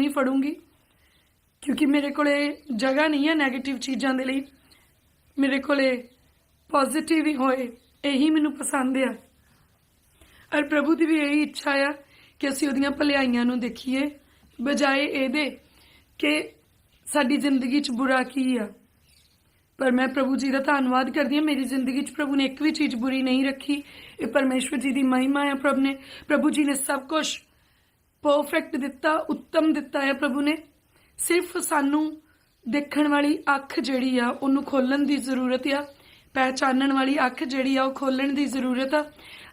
ਨਹੀਂ ਫੜੂੰਗੀ। ਕਿਉਂਕਿ ਮੇਰੇ ਕੋਲੇ ਜਗ੍ਹਾ ਨਹੀਂ ਹੈ 네ਗੇਟਿਵ ਚੀਜ਼ਾਂ ਦੇ ਲਈ। ਮੇਰੇ ਕੋਲੇ ਪੋਜ਼ਿਟਿਵ ਹੀ ਹੋਏ, ਇਹੀ ਮੈਨੂੰ ਪਸੰਦ ਆ। ਔਰ ਪ੍ਰਭੂ ਦੀ ਵੀ ਇਹੀ ਇੱਛਾ ਆ ਕਿ ਅਸੀਂ ਉਹਦੀਆਂ ਭਲਾਈਆਂ ਨੂੰ ਦੇਖੀਏ, ਬਜਾਏ ਇਹਦੇ ਕਿ ਸਾਡੀ ਜ਼ਿੰਦਗੀ 'ਚ ਬੁਰਾ ਕੀ ਆ। ਪਰ ਮੈਂ ਪ੍ਰਭੂ ਜੀ ਦਾ ਧੰਨਵਾਦ ਕਰਦੀ ਹਾਂ, ਮੇਰੀ ਜ਼ਿੰਦਗੀ 'ਚ ਪ੍ਰਭੂ ਨੇ ਇੱਕ ਵੀ ਚੀਜ਼ ਬੁਰੀ ਨਹੀਂ ਰੱਖੀ। ਇਹ ਪਰਮੇਸ਼ਵਰ ਜੀ ਦੀ ਮਹਿਮਾ ਹੈ ਪ੍ਰਭੂ ਨੇ। ਪ੍ਰਭੂ ਜੀ ਨੇ ਸਭ ਕੁਝ ਪਰਫੈਕਟ ਦਿੱਤਾ, ਉੱਤਮ ਦਿੱਤਾ ਹੈ ਪ੍ਰਭੂ ਨੇ। ਸਿਰਫ ਸਾਨੂੰ ਦੇਖਣ ਵਾਲੀ ਅੱਖ ਜਿਹੜੀ ਆ, ਉਹਨੂੰ ਖੋਲਣ ਦੀ ਜ਼ਰੂਰਤ ਆ। ਪਹਿਚਾਨਣ ਵਾਲੀ ਅੱਖ ਜਿਹੜੀ ਆ, ਉਹ ਖੋਲਣ ਦੀ ਜ਼ਰੂਰਤ ਆ।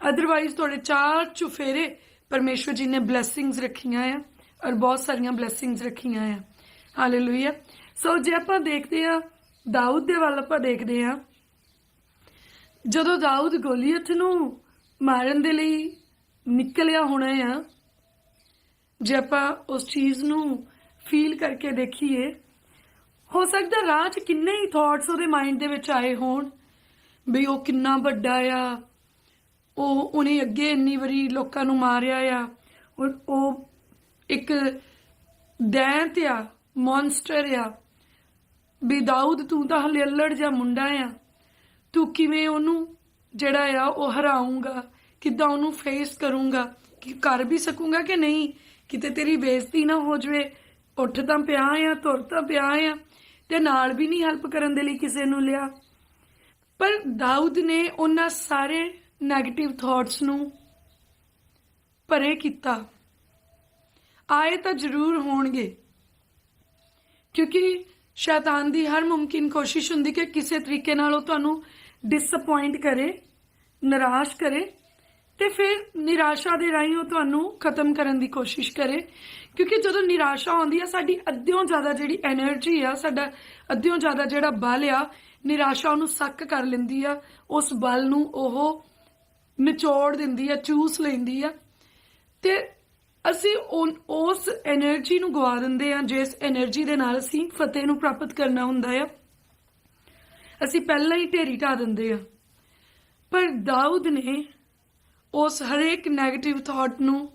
ਅਦਰਵਾਈਜ਼ ਤੁਹਾਡੇ ਚਾਰ ਚੁਫੇਰੇ ਪਰਮੇਸ਼ਵਰ ਜੀ ਨੇ ਬਲੇਸਿੰਗਸ ਰੱਖੀਆਂ ਆ ਔਰ ਬਹੁਤ ਸਾਰੀਆਂ ਬਲੇਸਿੰਗਸ ਰੱਖੀਆਂ ਆ। ਹਾਲੇਲੂਇਆ ਸੋ ਜੇ ਆਪਾਂ ਦੇਖਦੇ ਆ, ਦਾਊਦ ਦੇ ਵੱਲ ਆਪਾਂ ਦੇਖਦੇ ਆ, ਜਦੋਂ ਦਾਊਦ ਗੋਲੀਅਥ ਨੂੰ ਮਾਰਨ ਦੇ ਲਈ ਨਿਕਲਿਆ ਹੋਣਾ ਆ ਜੇ ਆਪਾਂ ਉਸ ਚੀਜ਼ ਨੂੰ ਫੀਲ ਕਰਕੇ ਦੇਖੀਏ, ਹੋ ਸਕਦਾ ਰਾਹ 'ਚ ਕਿੰਨੇ ਹੀ ਥਾਟਸ ਉਹਦੇ ਮਾਈਂਡ ਦੇ ਵਿੱਚ ਆਏ ਹੋਣ ਵੀ ਉਹ ਕਿੰਨਾ ਵੱਡਾ ਆ, ਉਹ ਉਹਨੇ ਅੱਗੇ ਇੰਨੀ ਵਾਰੀ ਲੋਕਾਂ ਨੂੰ ਮਾਰਿਆ ਆ, ਉਹ ਉਹ ਇੱਕ ਦੈਂਤ ਆ ਮੌਨਸਟਰ ਆ, ਵੀ ਦਾਊਦ ਤੂੰ ਤਾਂ ਹਲੇ ਅਲੜ ਜਿਹਾ ਮੁੰਡਾ ਆ, ਤੂੰ ਕਿਵੇਂ ਉਹਨੂੰ ਜਿਹੜਾ ਆ ਉਹ ਹਰਾਉਂਗਾ ਕਿੱਦਾਂ ਉਹਨੂੰ ਫੇਸ ਕਰੂੰਗਾ, ਕਿ ਕਰ ਵੀ ਸਕੂੰਗਾ ਕਿ ਨਹੀਂ? ਕਿਤੇ ਤੇਰੀ ਬੇਇੱਜ਼ਤੀ ਨਾ ਹੋ ਜਵੇ। ਉੱਠ ਤਾਂ ਪਿਆ ਆ, ਤੁਰ ਤਾਂ ਪਿਆ ਆ, ਤੇ ਨਾਲ ਵੀ ਨਹੀਂ ਹੈਲਪ ਕਰਨ ਦੇ ਲਈ ਕਿਸੇ ਨੂੰ ਲਿਆ। ਪਰ ਦਾਊਦ ਨੇ ਉਹਨਾਂ ਸਾਰੇ 네ਗੇਟਿਵ ਥਾਟਸ ਨੂੰ ਪਰੇ ਕੀਤਾ। ਆਏ ਤਾਂ ਜ਼ਰੂਰ ਹੋਣਗੇ, ਕਿਉਂਕਿ ਸ਼ੈਤਾਨ ਦੀ ਹਰ ਮੁਮਕਿਨ ਕੋਸ਼ਿਸ਼ ਹੁੰਦੀ ਕਿ ਕਿਸੇ ਤਰੀਕੇ ਨਾਲ ਉਹ ਤੁਹਾਨੂੰ ਡਿਸਪਾਇੰਟ ਕਰੇ, ਨਿਰਾਸ਼ ਕਰੇ। ਤੇ ਫਿਰ ਨਿਰਾਸ਼ਾ ਦੇ ਰਾਹੀਂ ਉਹ ਤੁਹਾਨੂੰ ਖਤਮ ਕਰਨ ਦੀ ਕੋਸ਼ਿਸ਼ ਕਰੇ। ਕਿਉਂਕਿ ਜਦੋਂ ਨਿਰਾਸ਼ਾ ਆਉਂਦੀ ਆ, ਸਾਡੀ ਅੱਧਿਓਂ ਜ਼ਿਆਦਾ ਜਿਹੜੀ એનર્ਜੀ ਆ, ਸਾਡਾ ਅੱਧਿਓਂ ਜ਼ਿਆਦਾ ਜਿਹੜਾ ਬਲ ਆ, ਨਿਰਾਸ਼ਾ ਉਹਨੂੰ ਸੱਕ ਕਰ ਲੈਂਦੀ ਆ। ਉਸ ਬਲ ਨੂੰ ਉਹ ਨਿਚੋੜ ਦਿੰਦੀ ਆ, ਚੂਸ ਲੈਂਦੀ ਆ। ਤੇ ਅਸੀਂ ਉਸ એનર્ਜੀ ਨੂੰ ਗਵਾ ਦਿੰਦੇ ਆ, ਜਿਸ એનર્ਜੀ ਦੇ ਨਾਲ ਅਸੀਂ ਫਤਿਹ ਨੂੰ ਪ੍ਰਾਪਤ ਕਰਨਾ ਹੁੰਦਾ ਆ। ਅਸੀਂ ਪਹਿਲਾਂ ਹੀ ਢੇਰੀ ਢਾ ਦਿੰਦੇ ਆ। ਪਰ ਦਾਊਦ ਨੇ ਉਸ ਹਰੇਕ 네ਗੇਟਿਵ ਥਾਟ ਨੂੰ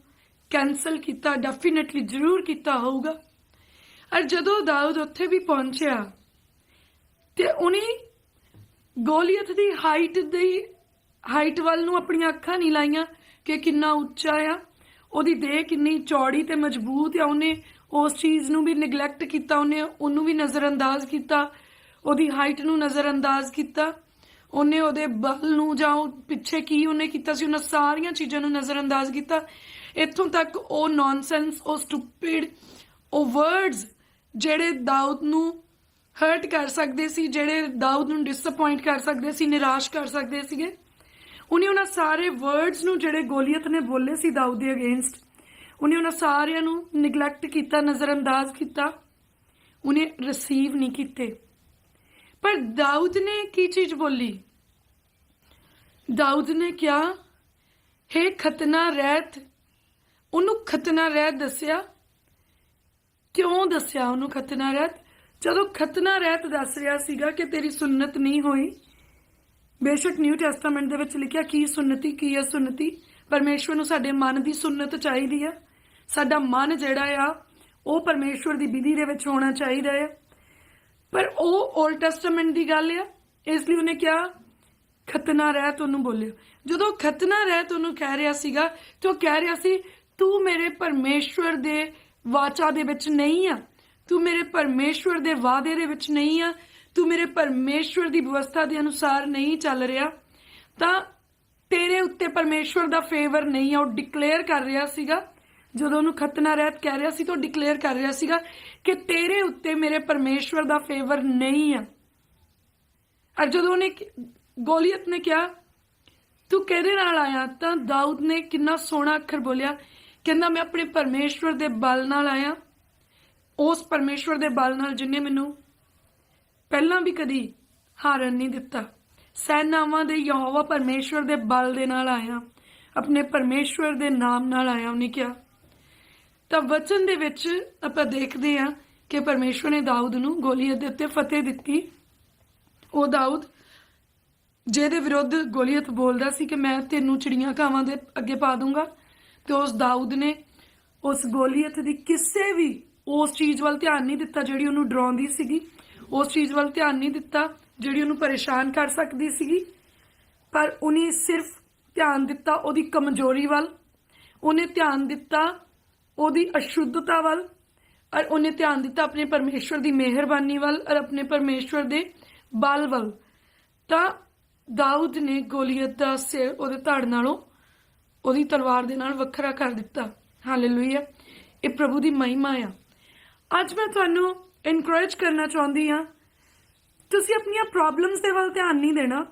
ਕੈਨਸਲ ਕੀਤਾ ਡੈਫੀਨਿਟਲੀ ਜ਼ਰੂਰ ਕੀਤਾ ਹੋਊਗਾ। ਔਰ ਜਦੋਂ ਦਾਊਦ ਉੱਥੇ ਵੀ ਪਹੁੰਚਿਆ, ਤੇ ਉਹਨੇ ਗੋਲੀਅਤ ਦੀ ਹਾਈਟ ਦੀ ਹਾਈਟ ਵੱਲ ਨੂੰ ਆਪਣੀਆਂ ਅੱਖਾਂ ਨਹੀਂ ਲਾਈਆਂ ਕਿ ਕਿੰਨਾ ਉੱਚਾ ਆ, ਉਹਦੀ ਦੇਹ ਕਿੰਨੀ ਚੌੜੀ ਤੇ ਮਜ਼ਬੂਤ ਆ, ਉਹਨੇ ਉਸ ਚੀਜ਼ ਨੂੰ ਵੀ ਨੈਗਲੈਕਟ ਕੀਤਾ, ਉਹਨੇ ਉਹਨੂੰ ਵੀ ਨਜ਼ਰਅੰਦਾਜ਼ ਕੀਤਾ, ਉਹਦੀ ਹਾਈਟ ਨੂੰ ਨਜ਼ਰਅੰਦਾਜ਼ ਕੀਤਾ। ਉਹਨੇ ਉਹਦੇ ਬਲ ਨੂੰ ਜਾਂ ਉਹ ਪਿੱਛੇ ਕੀ ਉਹਨੇ ਕੀਤਾ ਸੀ, ਉਹਨਾਂ ਸਾਰੀਆਂ ਚੀਜ਼ਾਂ ਨੂੰ ਨਜ਼ਰਅੰਦਾਜ਼ ਕੀਤਾ। ਇੱਥੋਂ ਤੱਕ ਉਹ ਨੌਨਸੈਂਸ ਉਹ ਸਟੂਪਿਡ ਉਹ ਵਰਡਸ ਜਿਹੜੇ ਦਾਊਦ ਨੂੰ ਹਰਟ ਕਰ ਸਕਦੇ ਸੀ, ਜਿਹੜੇ ਦਾਊਦ ਨੂੰ ਡਿਸਪਾਇੰਟ ਕਰ ਸਕਦੇ ਸੀ, ਨਿਰਾਸ਼ ਕਰ ਸਕਦੇ ਸੀਗੇ। ਉਹਨੇ ਉਹਨਾਂ ਸਾਰੇ ਵਰਡਸ ਨੂੰ ਜਿਹੜੇ ਗੋਲੀਅਤ ਨੇ ਬੋਲੇ ਸੀ ਦਾਊਦ ਦੇ ਅਗੇਂਸਟ ਉਹਨੇ ਉਹਨਾਂ ਸਾਰਿਆਂ ਨੂੰ ਨਿਗਲੈਕਟ ਕੀਤਾ, ਨਜ਼ਰਅੰਦਾਜ਼ ਕੀਤਾ। ਉਹਨੇ ਰਿਸੀਵ ਨਹੀਂ ਕੀਤੇ। ਪਰ ਦਾਊਦ ਨੇ ਕੀ ਚੀਜ਼ ਬੋਲੀ? ਦਾਊਦ ਨੇ ਕਿਹਾ, ਹੈ ਖਤਨਾ ਰਹਿਤ, ਉਹਨੂੰ ਖਤਨਾ ਰਹਿਤ ਦੱਸਿਆ? ਕਿਉਂ ਦੱਸਿਆ ਉਹਨੂੰ ਖਤਨਾ ਰਹਿਤ? ਜਦੋਂ ਖਤਨਾ ਰਹਿਤ ਦੱਸ ਰਿਹਾ ਸੀਗਾ ਕਿ ਤੇਰੀ ਸੁਨਨਤ ਨਹੀਂ ਹੋਈ, ਬੇਸ਼ੱਕ ਨਿਊ ਟੈਸਟਾਮੈਂਟ ਦੇ ਵਿੱਚ ਲਿਖਿਆ ਕੀ ਸੁਨਨਤੀ ਕੀ ਹੈ ਸੁਨਨਤੀ ਪਰਮੇਸ਼ਵਰ ਨੂੰ ਸਾਡੇ ਮਨ ਦੀ ਸੁਨਨਤ ਚਾਹੀਦੀ ਹੈ ਸਾਡਾ ਮਨ ਜਿਹੜਾ ਆ, ਉਹ ਪਰਮੇਸ਼ਵਰ ਦੀ ਵਿਧੀ ਦੇ ਵਿੱਚ ਹੋਣਾ ਚਾਹੀਦਾ ਹੈ ਪਰ ਉਹ 올ਡ ਟੈਸਟਾਮੈਂਟ ਦੀ ਗੱਲ ਆ, ਇਸ ਲਈ ਉਹਨੇ ਕਿਹਾ, ਖਤਨਾ ਰਹਿਤ ਉਹਨੂੰ ਬੋਲਿਓ ਜਦੋਂ ਖਤਨਾ ਰਹਿਤ ਉਹਨੂੰ ਕਹਿ ਰਿਹਾ ਸੀਗਾ, ਤੇ ਉਹ ਕਹਿ ਰਿਹਾ ਸੀ, ਤੂੰ ਮੇਰੇ ਪਰਮੇਸ਼ਵਰ ਦੇ ਵਾਚਾ ਦੇ ਵਿੱਚ ਨਹੀਂ ਆ। ਤੂੰ ਮੇਰੇ ਪਰਮੇਸ਼ਵਰ ਦੇ ਵਾਅਦੇ ਦੇ ਵਿੱਚ ਨਹੀਂ ਆ। ਤੂੰ ਮੇਰੇ ਪਰਮੇਸ਼ਵਰ ਦੀ ਵਿਵਸਥਾ ਦੇ ਅਨੁਸਾਰ ਨਹੀਂ ਚੱਲ ਰਿਹਾ। ਤਾਂ ਤੇਰੇ ਉੱਤੇ ਪਰਮੇਸ਼ਵਰ ਦਾ ਫੇਵਰ ਨਹੀਂ ਆ। ਉਹ ਡਿਕਲੇਅਰ ਕਰ ਰਿਹਾ ਸੀਗਾ ਜਦੋਂ ਉਹਨੂੰ ਖਤਨਾ ਰਹਿਤ ਕਹਿ ਰਿਹਾ ਸੀ ਤਾਂ ਡਿਕਲੇਅਰ ਕਰ ਰਿਹਾ ਸੀਗਾ ਕਿ ਤੇਰੇ ਉੱਤੇ ਮੇਰੇ ਪਰਮੇਸ਼ਵਰ ਦਾ ਫੇਵਰ ਨਹੀਂ ਆ। ਔਰ ਜਦੋਂ ਉਹਨੇ ਗੋਲੀਅਤ ਨੇ ਕਿਹਾ, ਤੂੰ ਕਿਹਦੇ ਨਾਲ ਆਇਆ? ਤਾਂ ਦਾਊਦ ਨੇ ਕਿੰਨਾ ਸੋਹਣਾ ਅੱਖਰ ਬੋਲਿਆ, ਕਹਿੰਦਾ, ਮੈਂ ਆਪਣੇ ਪਰਮੇਸ਼ਵਰ ਦੇ ਬਲ ਨਾਲ ਆਇਆ। ਉਸ ਪਰਮੇਸ਼ਵਰ ਦੇ ਬਲ ਨਾਲ ਜਿਨੇ ਮੈਨੂੰ ਪਹਿਲਾਂ ਵੀ ਕਦੀ ਹਾਰਨ ਨਹੀਂ ਦਿੱਤਾ। ਸੈਨਾਵਾਂ ਦੇ ਯਹੋਵਾ ਪਰਮੇਸ਼ਵਰ ਦੇ ਬਲ ਦੇ ਨਾਲ ਆਇਆ। ਆਪਣੇ ਪਰਮੇਸ਼ਵਰ ਦੇ ਨਾਮ ਨਾਲ ਆਇਆ, ਉਹਨੇ ਕਿਹਾ। ਤਾਂ ਵਚਨ ਦੇ ਵਿੱਚ ਆਪਾਂ ਦੇਖਦੇ ਹਾਂ ਕਿ ਪਰਮੇਸ਼ਵਰ ਨੇ ਦਾਊਦ ਨੂੰ ਗੋਲੀਅਤ ਦੇ ਉੱਤੇ ਫਤਿਹ ਦਿੱਤੀ। ਉਹ ਦਾਊਦ ਜਿਹਦੇ ਵਿਰੁੱਧ ਗੋਲੀਅਤ ਬੋਲਦਾ ਸੀ ਕਿ ਮੈਂ ਤੈਨੂੰ ਚਿੜੀਆਂ ਘਾਵਾਂ ਦੇ ਅੱਗੇ ਪਾ ਦੂੰਗਾ ਤੇ ਉਸ ਦਾਊਦ ਨੇ ਉਸ ਗੋਲੀਅਤ ਦੀ ਕਿਸੇ ਵੀ ਉਸ ਚੀਜ਼ ਵੱਲ ਧਿਆਨ ਨਹੀਂ ਦਿੱਤਾ ਜਿਹੜੀ ਉਹਨੂੰ ਡਰਾਉਂਦੀ ਸੀਗੀ। ਉਸ ਚੀਜ਼ ਵੱਲ ਧਿਆਨ ਨਹੀਂ ਦਿੱਤਾ ਜਿਹੜੀ ਉਹਨੂੰ ਪਰੇਸ਼ਾਨ ਕਰ ਸਕਦੀ ਸੀਗੀ। ਪਰ ਉਹਨੇ ਸਿਰਫ ਧਿਆਨ ਦਿੱਤਾ ਉਹਦੀ ਕਮਜ਼ੋਰੀ ਵੱਲ। ਉਹਨੇ ਧਿਆਨ ਦਿੱਤਾ ਉਹਦੀ ਅਸ਼ੁੱਧਤਾ ਵੱਲ ਔਰ ਉਹਨੇ ਧਿਆਨ ਦਿੱਤਾ ਆਪਣੇ ਪਰਮੇਸ਼ਵਰ ਦੀ ਮਿਹਰਬਾਨੀ ਵੱਲ ਔਰ ਆਪਣੇ ਪਰਮੇਸ਼ਵਰ ਦੇ ਬਲ ਵੱਲ। ਤਾਂ ਦਾਊਦ ਨੇ ਗੋਲੀਅਤ ਦਾ ਸਿਰ ਉਹਦੇ ਧੜ ਨਾਲੋਂ ਉਹਦੀ ਤਲਵਾਰ ਦੇ ਨਾਲ ਵੱਖਰਾ ਕਰ ਦਿੱਤਾ। ਹਾਲੇਲੂਇਆ ਇਹ ਪ੍ਰਭੂ ਦੀ ਮਹਿਮਾ ਆ। ਅੱਜ ਮੈਂ ਤੁਹਾਨੂੰ ਇਨਕਰੇਜ ਕਰਨਾ ਚਾਹੁੰਦੀ ਆ ਤੁਸੀਂ ਆਪਣੀਆਂ ਪ੍ਰੋਬਲਮਸ ਦੇ ਵੱਲ ਧਿਆਨ ਨਹੀਂ ਦੇਣਾ।